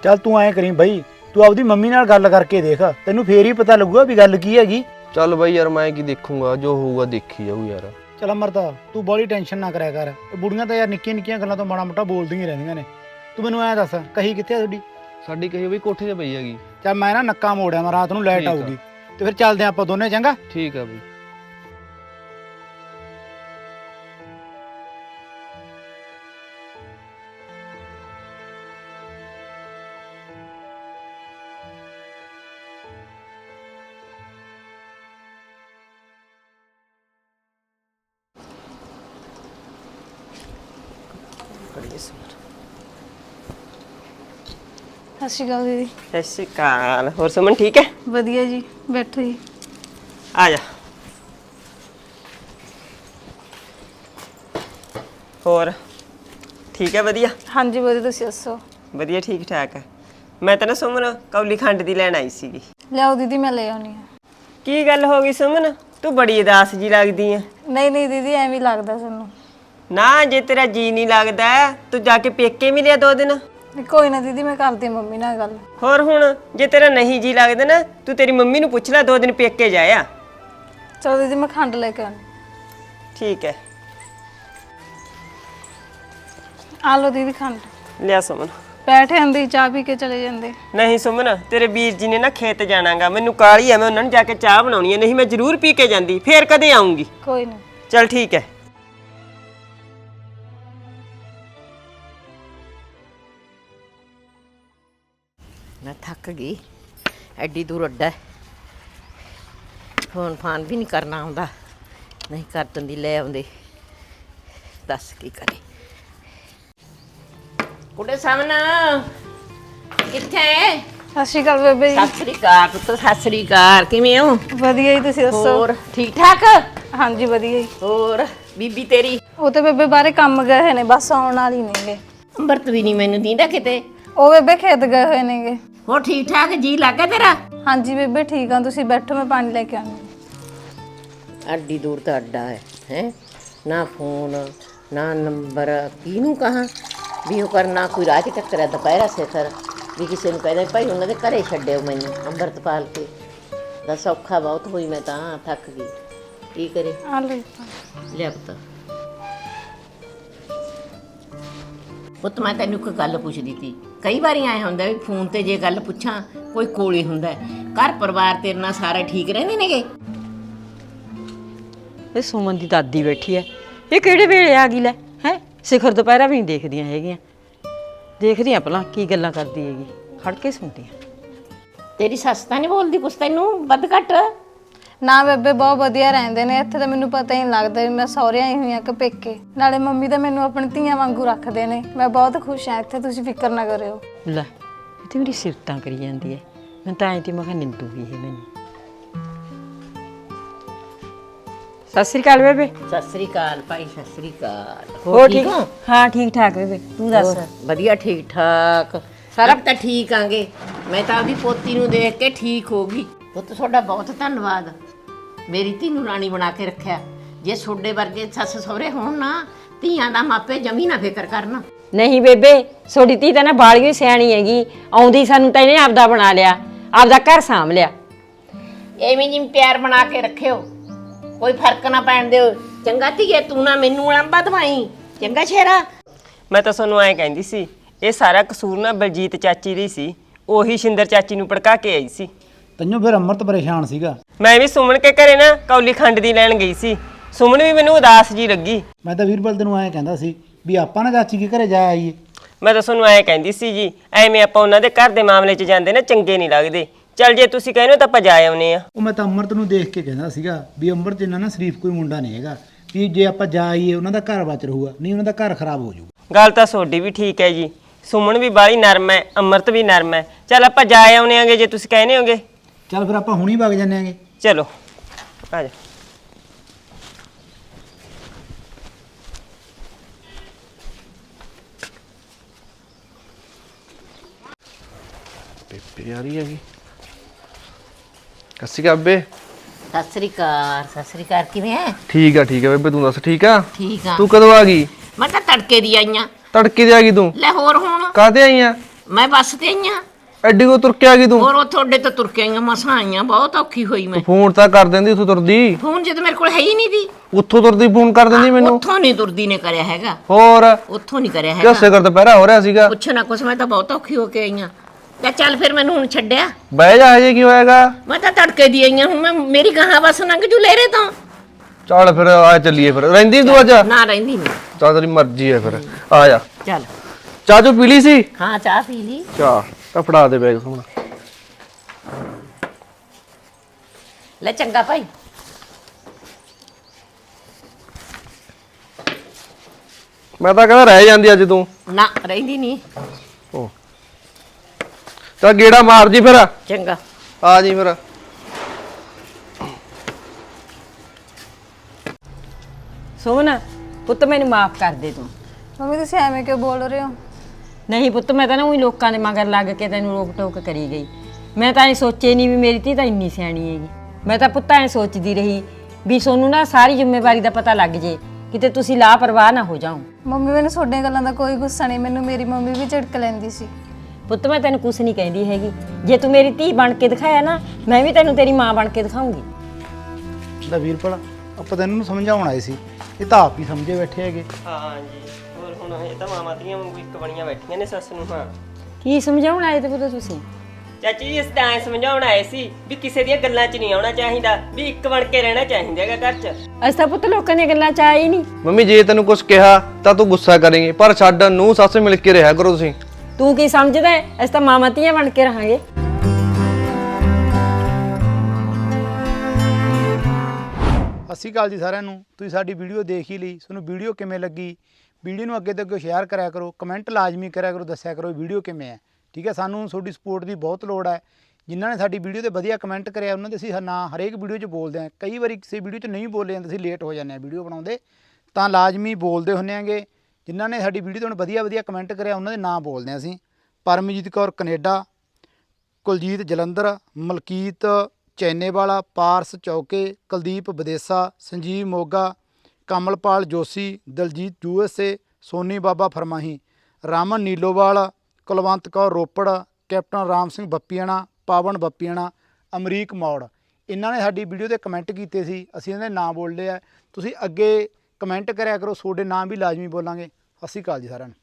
ਚੱਲ ਤੂੰ ਐਂ ਕਰੀ ਬਈ ਤੂੰ ਆਪਦੀ ਮੰਮੀ ਨਾਲ ਗੱਲ ਕਰਕੇ ਦੇਖ ਤੈਨੂੰ ਫੇਰ ਹੀ ਪਤਾ ਲੱਗੂਗਾ ਵੀ ਗੱਲ ਕੀ ਹੈਗੀ। ਚੱਲ ਬਈ ਯਾਰ ਮੈਂ ਕੀ ਦੇਖੂੰਗਾ ਜੋ ਹੋਊਗਾ ਦੇਖੀ ਜਾਊ ਯਾਰ। ਚੱਲ ਅਮਰਤਾ ਤੂੰ ਬੜੀ ਟੈਨਸ਼ਨ ਨਾ ਕਰਿਆ ਕਰ। ਇਹ ਬੁੜੀਆਂ ਤਾਂ ਯਾਰ ਨਿੱਕੀਆਂ ਨਿੱਕੀਆਂ ਗੱਲਾਂ ਤੋਂ ਮਾੜਾ ਮੋਟਾ ਬੋਲਦੀਆਂ ਹੀ ਰਹਿੰਦੀਆਂ ਨੇ। ਤੂੰ ਮੈਨੂੰ ਐਂ ਦੱਸ ਕਹੀ ਕਿੱਥੇ ਆ ਤੁਹਾਡੀ? ਸਾਡੀ ਕਹੀ ਵੀ ਕੋਠੇ ਤੇ ਪਈ ਹੈਗੀ। ਚੱਲ ਮੈਂ ਨਾ ਨੱਕਾ ਮੋੜਿਆ ਮੈਂ ਰਾਤ ਨੂੰ ਲਾਈਟ ਠੀਕ ਆ। ਆਊਗੀ। ਤੇ ਫਿਰ ਚੱਲਦੇ ਆਪਾਂ ਦੋਨੇ ਚੰਗਾ? ਠੀਕ ਆ ਬਈ। ਸਤਿ ਸ਼੍ਰੀ ਅਕਾਲ ਦੀਦੀ। ਸਤਿ ਸ਼੍ਰੀ ਅਕਾਲ। ਹੋਰ ਸੁਮਨ ਠੀਕ ਹੈ? ਵਧੀਆ ਜੀ ਬੈਠੋ ਜੀ। ਆ ਜਾ। ਹੋਰ ਠੀਕ ਹੈ ਵਧੀਆ? ਹਾਂਜੀ ਵਧੀਆ ਤੁਸੀਂ ਦੱਸੋ? ਵਧੀਆ ਠੀਕ ਠਾਕ ਹੈ। ਮੈਂ ਤਾਂ ਨਾ ਸੁਮਨ ਕੌਲੀ ਖੰਡ ਦੀ ਲੈਣ ਆਈ ਸੀਗੀ। ਲਿਆਓ ਦੀਦੀ ਮੈਂ ਲੈ ਆਉਣੀ ਆ। ਕੀ ਗੱਲ ਹੋ ਗਈ ਸੁਮਨ? ਤੂੰ ਬੜੀ ਉਦਾਸ ਜੀ ਲੱਗਦੀ ਐ ਨਹੀਂ ਨਹੀਂ ਦੀਦੀ ਐਵੇਂ ਹੀ ਲੱਗਦਾ ਸਾਨੂੰ। ਨਾ ਜੇ ਤੇਰਾ ਜੀ ਨਹੀਂ ਲੱਗਦਾ ਤੂੰ ਜਾ ਕੇ ਪੇਕੇ ਮਿਲਿਆ ਦੋ ਦਿਨ। ਨਹੀਂ, ਕੋਈ ਨਾ ਦੀਦੀ ਮੈਂ ਕਰਦੀ ਮੰਮੀ ਨਾਲ ਗੱਲ। ਹੋਰ ਹੁਣ ਜੇ ਤੇਰਾ ਨਹੀਂ ਜੀ ਲੱਗਦਾ ਨਾ ਤੂੰ ਤੇਰੀ ਮੰਮੀ ਨੂੰ ਪੁੱਛ ਲੈ ਦੋ ਦਿਨ ਪੇਕੇ ਜਾਇਆ ਚਲੋ ਦੀਦੀ ਮੈਂ ਖੰਡ ਲੈ ਕੇ ਆਉਣੀ ਠੀਕ ਹੈ। ਆ ਲਓ ਦੀਦੀ ਖੰਡ। ਲਿਆ ਸੁਮਨ। ਬੈਠੇ ਹੁੰਦੇ ਚਾਹ ਪੀ ਕੇ ਚਲੇ ਜਾਂਦੇ। ਨਹੀਂ ਸੁਮਨ ਤੇਰੇ ਵੀਰ ਜੀ ਨੇ ਨਾ ਖੇਤ ਜਾਣਾਗਾ ਮੈਨੂੰ ਕਾਲੀ ਐ ਮੈਂ ਉਹਨਾਂ ਨੂੰ ਜਾ ਕੇ ਚਾਹ ਬਣਾਉਣੀ ਐ ਨਹੀਂ ਮੈਂ ਜ਼ਰੂਰ ਪੀ ਕੇ ਜਾਂਦੀ ਫੇਰ ਕਦੇ ਆਉਂਗੀ। ਕੋਈ ਨਹੀਂ ਚਲ ਠੀਕ ਹੈ। ਮੈਂ ਥੱਕ ਗਈ। ਐਡੀ ਦੂਰ ਅੱਡਾ। ਫੋਨ ਫਾਨ ਵੀ ਨਹੀਂ ਕਰਨਾ ਆਉਂਦਾ। ਨਹੀਂ ਕਰ ਦਿੰਦੀ ਲੈ ਆਉਂਦੇ। ਦੱਸ ਕੀ ਕਰੇ। ਕੁੜੇ ਸਾਹਮਣਾ ਕਿੱਥੇ ਸਤਿ ਸ਼੍ਰੀ ਅਕਾਲ ਬੇਬੇ ਜੀ। ਸਤਿ ਸ੍ਰੀ ਅਕਾਲ ਪੁੱਤ ਸਤਿ ਸ੍ਰੀ ਅਕਾਲ। ਕਿਵੇਂ ਹੋ? ਵਧੀਆ ਜੀ ਤੁਸੀਂ ਦੱਸੋ? ਹੋਰ ਠੀਕ ਠਾਕ? ਹਾਂਜੀ ਵਧੀਆ ਜੀ। ਹੋਰ ਬੀਬੀ ਤੇਰੀ? ਉਹ ਤੇ ਬੇਬੇ ਬਾਹਰੇ ਕੰਮ ਗਏ ਹੋਏ ਨੇ ਬਸ ਆਉਣ ਵਾਲੀ ਨੇਗੇ। ਅੰਮ੍ਰਿਤ ਵੀ ਨਹੀਂ ਮੈਨੂੰ ਦੀਂਦਾ ਕਿਤੇ। ਉਹ ਬੇਬੇ ਖੇਤ ਗਏ ਹੋਏ ਨੇਗੇ। ਹੋਰ ਠੀਕ ਠਾਕ ਜੀ ਲੱਗਾ ਤੇਰਾ? ਹਾਂਜੀ ਬੇਬੇ ਠੀਕ ਆ। ਤੁਸੀਂ ਬੈਠੋ ਮੈਂ ਪਾਣੀ ਲੈ ਕੇ ਆਉਂਦੀ ਅੱਡੀ ਦੂਰ ਤਾਂ ਅੱਡਾ ਹੈ ਹੈ? ਨਾ ਫੋਨ ਨਾ ਨੰਬਰ ਕਿਹਨੂੰ ਕਹਾਂ? ਵੀ ਉਹ ਕਰਨਾ ਕੋਈ ਰਾਹ 'ਚ ਟੱਕਰਿਆ ਦੁਪਹਿਰਾ ਸਿਖਰ। ਵੀ ਕਿਸੇ ਨੂੰ ਕਹਿੰਦਾ ਭਾਈ ਉਹਨਾਂ ਦੇ ਘਰੇ ਛੱਡਿਓ ਮੈਨੂੰ ਅੰਮ੍ਰਿਤਪਾਲ ਕੇ। ਦਾ ਸੌਖਾ ਬਹੁਤ ਹੋਈ ਮੈਂ ਤਾਂ ਥੱਕ ਗਈ। ਕੀ ਕਰੇ? ਆ ਪਾਣੀ। ਲਿਆ ਪੁੱਤ। ਪੁੱਤ ਮੈਂ ਤੈਨੂੰ ਇੱਕ ਗੱਲ ਪੁੱਛਦੀ ਸੀ ਕਈ ਵਾਰੀ ਆਏ ਹੁੰਦਾ ਵੀ ਫੋਨ ਤੇ ਜੇ ਗੱਲ ਪੁੱਛਾਂ ਕੋਈ ਕੋਲੇ ਹੁੰਦਾ ਹੈ। ਘਰ ਪਰਿਵਾਰ ਤੇਰੇ ਨਾਲ ਸਾਰੇ ਠੀਕ ਰਹਿੰਦੇ ਨੇਗੇ? ਇਹ ਸੁਮਨ ਦੀ ਦਾਦੀ ਬੈਠੀ ਐ ਇਹ ਕਿਹੜੇ ਵੇਲੇ ਆ ਗਈ ਲੈ ਹੈ? ਸਿਖਰ ਦੁਪਹਿਰਾ ਵੀ ਨਹੀਂ ਦੇਖਦੀਆਂ ਹੈਗੀਆਂ। ਦੇਖਦੀਆਂ ਭਲਾ ਕੀ ਗੱਲਾਂ ਕਰਦੀ ਹੈਗੀ। ਖੜ ਕੇ ਸੁਣਦੀਆਂ ਤੇਰੀ ਸੱਸ ਤਾਂ ਨਹੀਂ ਬੋਲਦੀ ਕੁਛ ਤੈਨੂੰ? ਵੱਧ ਘੱਟ। ਨਾ ਬੇਬੇ ਬਹੁਤ ਵਧੀਆ ਰਹਿੰਦੇ ਨੇ। ਇੱਥੇ ਤਾਂ ਮੈਨੂੰ ਪਤਾ ਹੀ ਨਹੀਂ ਲੱਗਦਾ ਵੀ ਮੈਂ ਸਹੁਰੇ ਆਈ ਹੋਈ ਆ ਕਿ ਪੇਕੇ। ਨਾਲੇ ਮੰਮੀ ਤਾਂ ਮੈਨੂੰ ਆਪਣੀ ਧੀਆਂ ਵਾਂਗੂ ਰੱਖਦੇ ਨੇ। ਮੈਂ ਬਹੁਤ ਖੁਸ਼ ਹਾਂ ਇੱਥੇ ਤੁਸੀਂ ਫਿਕਰ ਨਾ ਕਰਿਓ। ਲੈ ਇਹ ਤੇ ਮੇਰੀ ਸਿਫਤਾਂ ਕਰੀ ਜਾਂਦੀ ਐ। ਮੈਂ ਤਾਂ ਐਂ ਤੇ ਮੈਂ ਕਿਹਾ ਨਿੰਦੂਗੀ ਇਹ ਮੈਨੂੰ। ਸਤਿ ਸ੍ਰੀ ਅਕਾਲ ਬੇਬੇ। ਸਤਿ ਸ੍ਰੀ ਅਕਾਲ ਭਾਈ ਸਤਿ ਸ੍ਰੀ ਅਕਾਲ। ਹੋਰ ਠੀਕ ਹਾਂ? ਠੀਕ ਠਾਕ ਬੇਬੇ। ਤੂੰ ਦੱਸ। ਵਧੀਆ ਠੀਕ ਠਾਕ। ਸਾਰਾ ਤਾਂ ਠੀਕ ਆਂਗੇ। ਮੈਂ ਤਾਂ ਆਪਦੀ ਪੋਤੀ ਨੂੰ ਦੇਖ ਕੇ ਠੀਕ ਹੋ ਗਈ। ਪੁੱਤ ਤੁਹਾਡਾ ਬਹੁਤ ਧੰਨਵਾਦ। ਮੇਰੀ ਧੀ ਨੂੰ ਰਾਣੀ ਬਣਾ ਕੇ ਰੱਖਿਆ। ਜੇ ਛੋਡੇ ਵਰਗੇ ਸੱਸ ਸਹੁਰੇ ਹੋਣ ਨਾ ਧੀਆਂ ਦਾ ਮਾਪੇ ਜਮੀ ਨਾ ਫਿਕਰ ਕਰਨ। ਨਹੀਂ ਬੇਬੇ ਛੋਟੀ ਧੀ ਤਾਂ ਨਾ ਬਾਲੀਓ ਹੀ ਸਿਆਣੀ ਹੈਗੀ। ਆਉਂਦੀ ਸਾਨੂੰ ਤਾਂ ਇਹਨੇ ਆਪਦਾ ਬਣਾ ਲਿਆ ਆਪਦਾ ਘਰ ਸਾਂਭ ਲਿਆ। ਐਵੇਂ ਜਿਵੇਂ ਪਿਆਰ ਬਣਾ ਕੇ ਰੱਖਿਓ। ਕੋਈ ਫ਼ਰਕ ਨਾ ਪੈਣ ਦਿਓ। ਚੰਗਾ ਧੀਏ ਤੂੰ ਨਾ ਮੈਨੂੰ ਲੰਬਾ ਦਵਾਈ। ਚੰਗਾ ਸ਼ੇਰਾ। ਮੈਂ ਤਾਂ ਤੁਹਾਨੂੰ ਐਂ ਕਹਿੰਦੀ ਸੀ ਇਹ ਸਾਰਾ ਕਸੂਰ ਨਾ ਬਲਜੀਤ ਚਾਚੀ ਦੀ ਸੀ। ਉਹੀ ਸ਼ਿੰਦਰ ਚਾਚੀ ਨੂੰ ਭੜਕਾ ਕੇ ਆਈ ਸੀ। ਤੈਨੂੰ ਫਿਰ ਅਮਰਤ ਪਰੇਸ਼ਾਨ ਸੀਗਾ। ਮੈਂ ਵੀ ਸੁਮਨ ਕੇ ਘਰੇ ਨਾ ਕੌਲੀ ਖੰਡ ਦੀ ਲੈਣ ਗਈ ਸੀ। ਸੁਮਨ ਵੀ ਮੈਨੂੰ ਉਦਾਸ ਜੀ ਲੱਗੀ। ਮੈਂ ਤਾਂ ਵੀਰਬਲ ਤੈਨੂੰ ਐਂ ਕਹਿੰਦਾ ਸੀ ਵੀ ਆਪਾਂ ਨਾ ਚਾਚੀ ਦੇ ਘਰੇ ਜਾ ਆਈਏ। ਮੈਂ ਤਾਂ ਤੁਹਾਨੂੰ ਐਂ ਕਹਿੰਦੀ ਸੀ ਜੀ ਐਵੇਂ ਆਪਾਂ ਉਹਨਾਂ ਦੇ ਘਰ ਦੇ ਮਾਮਲੇ 'ਚ ਜਾਂਦੇ ਨਾ ਚੰਗੇ ਨਹੀਂ ਲੱਗਦੇ। ਚੱਲ ਜੇ ਤੁਸੀਂ ਕਹਿੰਦੇ ਹੋ ਤਾਂ ਆਪਾਂ ਜਾ ਆਉਨੇ ਆ ਉਹ ਮੈਂ ਤਾਂ ਅਮਰਤ ਨੂੰ ਦੇਖ ਕੇ ਕਹਿੰਦਾ ਸੀਗਾ ਵੀ ਅਮਰਤ ਜਿੰਨਾ ਨਾ ਸ਼ਰੀਫ ਕੋਈ ਮੁੰਡਾ ਨਹੀਂ ਹੈਗਾ ਵੀ ਜੇ ਆਪਾਂ ਜਾ ਆਈਏ ਉਹਨਾਂ ਦਾ ਘਰ ਬਚ ਰਹੂਗਾ ਨਹੀਂ ਉਹਨਾਂ ਦਾ ਘਰ ਖਰਾਬ ਹੋ ਜਾਊਗਾ। ਗੱਲ ਤਾਂ ਤੁਹਾਡੀ ਵੀ ਠੀਕ ਹੈ ਜੀ। ਸੁਮਨ ਵੀ ਬਾਲੀ ਨਰਮ ਹੈ ਅਮਰਤ ਵੀ ਨਰਮ ਹੈ। ਚੱਲ ਆਪਾਂ ਜਾ ਆਉਨੇ ਆਂਗੇ ਜੇ ਤੁਸੀਂ ਕਹਿੰਦੇ ਹੋਗੇ। ਚੱਲ ਫਿਰ ਆਪਾਂ ਹੁਣੀ ਵਗ ਜਾਂਦੇ ਆਂਗੇ। ਚਲੋ ਆ ਜਾ। ਬੇਬੇ ਆ ਰਹੀ ਹੈਗੀ। ਕੱਸੀ ਕਾਬੇ ਸਤਿ ਸ੍ਰੀ ਅਕਾਲ ਸਤਿ ਸ੍ਰੀ ਅਕਾਲ ਕਿਵੇਂ ਹੈ ਠੀਕ ਆ ਠੀਕ ਆ ਬੇਬੇ ਤੂੰ ਦੱਸ ਠੀਕ ਆ? ਠੀਕ ਆ। ਤੂੰ ਕਦੋਂ ਆ ਗਈ? ਮੈਂ ਤਾਂ ਤੜਕੇ ਦੀ ਆਈਆਂ ਤੜਕੇ ਤੇ ਆ ਗਈ ਤੂੰ? ਲੈ ਹੋਰ ਹੁਣ? ਕਾਹਤੇ ਆਈ ਆ? ਮੈਂ ਬੱਸ ਤੇ ਆਈਆਂ ਐਡੀ ਕੋ ਤੁਰ ਕੇ ਆ ਗਈ ਤੂੰ? ਹੋਰ ਉਹ ਤੁਹਾਡੇ ਤੋਂ ਤੁਰ ਕੇ ਆਈਆਂ ਮਸਾਂ ਆਈਆਂ ਬਹੁਤ ਔਖੀ ਹੋਈ ਮੈਂ। ਫੋਨ ਤਾਂ ਕਰ ਦਿੰਦੀ ਉੱਥੋਂ ਤੁਰਦੀ। ਫੋਨ ਜਦ ਮੇਰੇ ਕੋਲ ਹੈ ਹੀ ਨਹੀਂ ਦੀ। ਉੱਥੋਂ ਤੁਰਦੀ ਫੋਨ ਕਰ ਦਿੰਦੀ ਮੈਨੂੰ। ਉੱਥੋਂ ਨਹੀਂ ਤੁਰਦੀ ਨੇ ਕਰਿਆ ਹੈਗਾ। ਹੋਰ? ਉੱਥੋਂ ਨਹੀਂ ਕਰਿਆ ਹੈਗਾ। ਕਿਉਂ ਸਿਕਰ ਦੁਪਹਿਰਾ ਹੋ ਰਿਹਾ ਸੀਗਾ? ਪੁੱਛ ਨਾ ਕੁਛ ਮੈਂ ਤਾਂ ਬਹੁਤ ਔਖੀ ਹੋ ਕੇ ਆਈਆਂ। ਤੇ ਚੱਲ ਫਿਰ ਮੈਨੂੰ ਹੁਣ ਛੱਡਿਆ। ਬਹਿ ਜਾ ਹਜੇ ਕੀ ਹੋਏਗਾ ਮੈਂ ਤਾਂ ਤੜਕੇ ਦੀ ਆਈਆਂ ਹੁਣ ਮੈਂ ਮੇਰੀ ਗਾਹਾਂ ਬਸ ਲੰਘ ਜੂ ਲੇਰੇ ਤੋਂ। ਚੱਲ ਫਿਰ ਆ ਚੱਲੀਏ ਫਿਰ। ਰਹਿੰਦੀ ਤੂੰ ਅੱਜ? ਨਾ ਰਹਿੰਦੀ ਨਹੀਂ। ਚੱਲ ਤੇਰੀ ਮਰਜ਼ੀ ਹੈ ਫਿਰ। ਆ ਜਾ। ਚੱਲ। ਚਾਹ ਚੋ ਪੀ ਲਈ ਸੀ? ਹਾਂ ਚਾਹ ਪੀ ਲਈ। ਚਾਹ। ਤਾਂ ਫੜਾ ਦੇ ਬੈਗ ਹੁਣ ਲੈ ਚੰਗਾ ਭਾਈ। ਮੈਂ ਤਾਂ ਕਹਿੰਦਾ ਰਹਿ ਜਾਂਦੀ ਅੱਜ ਤੂੰ। ਨਾ ਰਹਿੰਦੀ ਨਹੀਂ। ਓ ਤਾਂ ਗੇੜਾ ਮਾਰ ਜੀ ਫਿਰ। ਚੰਗਾ। ਆ ਜੀ ਫਿਰ। ਸੋਹਣ ਪੁੱਤ ਮੈਨੂੰ ਮਾਫ ਕਰ ਦੇ ਤੂੰ। ਮੰਮੀ ਤੁਸੀਂ ਐਵੇਂ ਕਿਉਂ ਬੋਲ ਰਹੇ ਹੋ? ਨਹੀਂ ਪੁੱਤ ਮੈਂ ਤਾਂ ਨਾ ਉਹੀ ਲੋਕਾਂ ਦੇ ਮਗਰ ਲੱਗ ਕੇ ਤੈਨੂੰ ਰੋਕ ਟੋਕ ਕਰੀ ਗਈ। ਮੈਂ ਤਾਂ ਇਹ ਸੋਚੇ ਨਹੀਂ ਵੀ ਮੇਰੀ ਧੀ ਤਾਂ ਇੰਨੀ ਸਿਆਣੀ ਹੈਗੀ। ਮੈਂ ਤਾਂ ਪੁੱਤ ਐ ਸੋਚਦੀ ਰਹੀ ਵੀ ਸੋਨੂੰ ਨਾ ਸਾਰੀ ਜ਼ਿੰਮੇਵਾਰੀ ਦਾ ਪਤਾ ਲੱਗ ਜੇ ਕਿਤੇ ਤੁਸੀਂ ਲਾਪਰਵਾਹ ਨਾ ਹੋ ਜਾਓ। ਮੰਮੀ ਮੈਨੂੰ ਤੁਹਾਡੀਆਂ ਗੱਲਾਂ ਦਾ ਕੋਈ ਗੁੱਸਾ ਨਹੀਂ ਮੈਨੂੰ ਮੇਰੀ ਮੰਮੀ ਵੀ ਝਿੜਕ ਲੈਂਦੀ ਸੀ। ਪੁੱਤ ਮੈਂ ਤੈਨੂੰ ਕੁਝ ਨਹੀਂ ਕਹਿੰਦੀ ਹੈਗੀ। ਜੇ ਤੂੰ ਮੇਰੀ ਧੀ ਬਣ ਕੇ ਦਿਖਾਇਆ ਨਾ ਮੈਂ ਵੀ ਤੈਨੂੰ ਤੇਰੀ ਮਾਂ ਬਣ ਕੇ ਦਿਖਾਉਂਗੀ। ਲੈ ਵੀਰਪਾਲ ਆਪਾਂ ਤੈਨੂੰ ਨੂੰ ਸਮਝਾਉਣ ਆਏ ਸੀ। ਇਹ ਤਾਂ ਆਪ ਹੀ ਸਮਝੇ ਬੈਠੇ ਹੈਗੇ। ਹਾਂ ਜੀ ਹੋਰ ਹੁਣ ਇਹ ਤਾਂ ਮਾਮਾ ਧੀਆਂ ਵਾਂਗੂ ਇੱਕ ਬਣੀਆਂ ਬੈਠੀਆਂ ਨੇ ਸੱਸ ਨੂੰ ਹਾਂ। ਕੀ ਸਮਝਾਉਣ ਆਏ ਤੇ ਪੁੱਤ ਤੁਸੀਂ? ਚਾਚੀ ਜੀ ਇਸ ਤਾਂ ਐਂ ਸਮਝਾਉਣ ਆਏ ਸੀ ਵੀ ਕਿਸੇ ਦੀਆਂ ਗੱਲਾਂ 'ਚ ਨਹੀਂ ਆਉਣਾ ਚਾਹੀਦਾ ਵੀ ਇੱਕ ਬਣ ਕੇ ਰਹਿਣਾ ਚਾਹੀਦਾ ਹੈਗਾ ਘਰ 'ਚ। ਅਸੀਂ ਤਾਂ ਪੁੱਤ ਲੋਕਾਂ ਦੀਆਂ ਗੱਲਾਂ ਚ ਆਏ ਹੀ ਨਹੀਂ। ਮੰਮੀ ਜੇ ਤੈਨੂੰ ਕੁਝ ਕਿਹਾ ਤਾਂ ਤੂੰ ਗੁੱਸਾ ਕਰੇਂਗੇ ਪਰ ਛੱਡ ਨੂੰ ਸੱਸ ਮਿਲ ਕੇ ਰਿਹਾ ਕਰੋ ਤੁਸੀਂ। ਤੂੰ ਕੀ ਸਮਝਦਾ ਹੈ? ਅਸੀਂ ਤਾਂ ਮਾਵਾਂ ਧੀਆਂ ਬਣ ਕੇ ਰਹਾਂਗੇ। ਸਤਿ ਸ਼੍ਰੀ ਅਕਾਲ ਜੀ ਸਾਰਿਆਂ ਨੂੰ। ਤੁਸੀਂ ਸਾਡੀ ਵੀਡੀਓ ਦੇਖ ਹੀ ਲਈ। ਤੁਹਾਨੂੰ ਵੀਡੀਓ ਕਿਵੇਂ ਲੱਗੀ? ਵੀਡੀਓ ਨੂੰ ਅੱਗੇ ਤੋਂ ਅੱਗੇ ਸ਼ੇਅਰ ਕਰਿਆ ਕਰੋ ਕਮੈਂਟ ਲਾਜ਼ਮੀ ਕਰਿਆ ਕਰੋ, ਦੱਸਿਆ ਕਰੋ ਵੀਡੀਓ ਕਿਵੇਂ ਹੈ। ਠੀਕ ਹੈ, ਸਾਨੂੰ ਤੁਹਾਡੀ ਸਪੋਰਟ ਦੀ ਬਹੁਤ ਲੋੜ ਹੈ। ਜਿਨ੍ਹਾਂ ਨੇ ਸਾਡੀ ਵੀਡੀਓ ਤੇ ਵਧੀਆ ਕਮੈਂਟ ਕਰਿਆ, ਉਹਨਾਂ ਦੇ ਅਸੀਂ ਨਾਂ ਹਰੇਕ ਵੀਡੀਓ 'ਚ ਬੋਲਦੇ ਹਾਂ। ਕਈ ਵਾਰੀ ਕਿਸੇ ਵੀਡੀਓ 'ਚ ਨਹੀਂ ਬੋਲੇ ਜਾਂਦੇ, ਅਸੀਂ ਲੇਟ ਹੋ ਜਾਂਦੇ ਹਾਂ ਵੀਡੀਓ ਬਣਾਉਂਦੇ। ਤਾਂ ਲਾਜ਼ਮੀ ਬੋਲਦੇ ਹੁੰਨੇ ਆਂਗੇ ਜਿਨ੍ਹਾਂ ਨੇ ਸਾਡੀ ਵੀਡੀਓ ਤੋਂ ਵਧੀਆ ਵਧੀਆ ਕਮੈਂਟ ਕਰਿਆ, ਉਹਨਾਂ ਦੇ ਨਾਂ ਬੋਲਦੇ ਹਾਂ ਅਸੀਂ। Paramjit Kaur Canada, Kuljit Jalandhar, Malkit Chainewala, Paras Chauke, Kuldeep Videsa Sanjeev Moga Kamalpal Joshi, Daljit USA Soni Baba Farmahi, Raman Nilowal, Kulwant Kaur Ropar, captain Ram Singh Bappiana, Pawan Bappiana, Amrik ਮੌੜ। ਇਹਨਾਂ ਨੇ ਸਾਡੀ ਵੀਡੀਓ ਤੇ ਕਮੈਂਟ ਕੀਤੇ ਸੀ, ਅਸੀਂ ਇਹਨਾਂ ਦੇ ਨਾਮ ਬੋਲਦੇ ਆ। ਤੁਸੀਂ ਅੱਗੇ ਕਮੈਂਟ ਕਰਿਆ ਕਰੋ, ਤੁਹਾਡੇ ਨਾਮ ਵੀ ਲਾਜ਼ਮੀ ਬੋਲਾਂਗੇ। ਸਤਿ ਸ਼੍ਰੀ ਅਕਾਲ ਜੀ ਸਾਰਿਆਂ ਨੂੰ।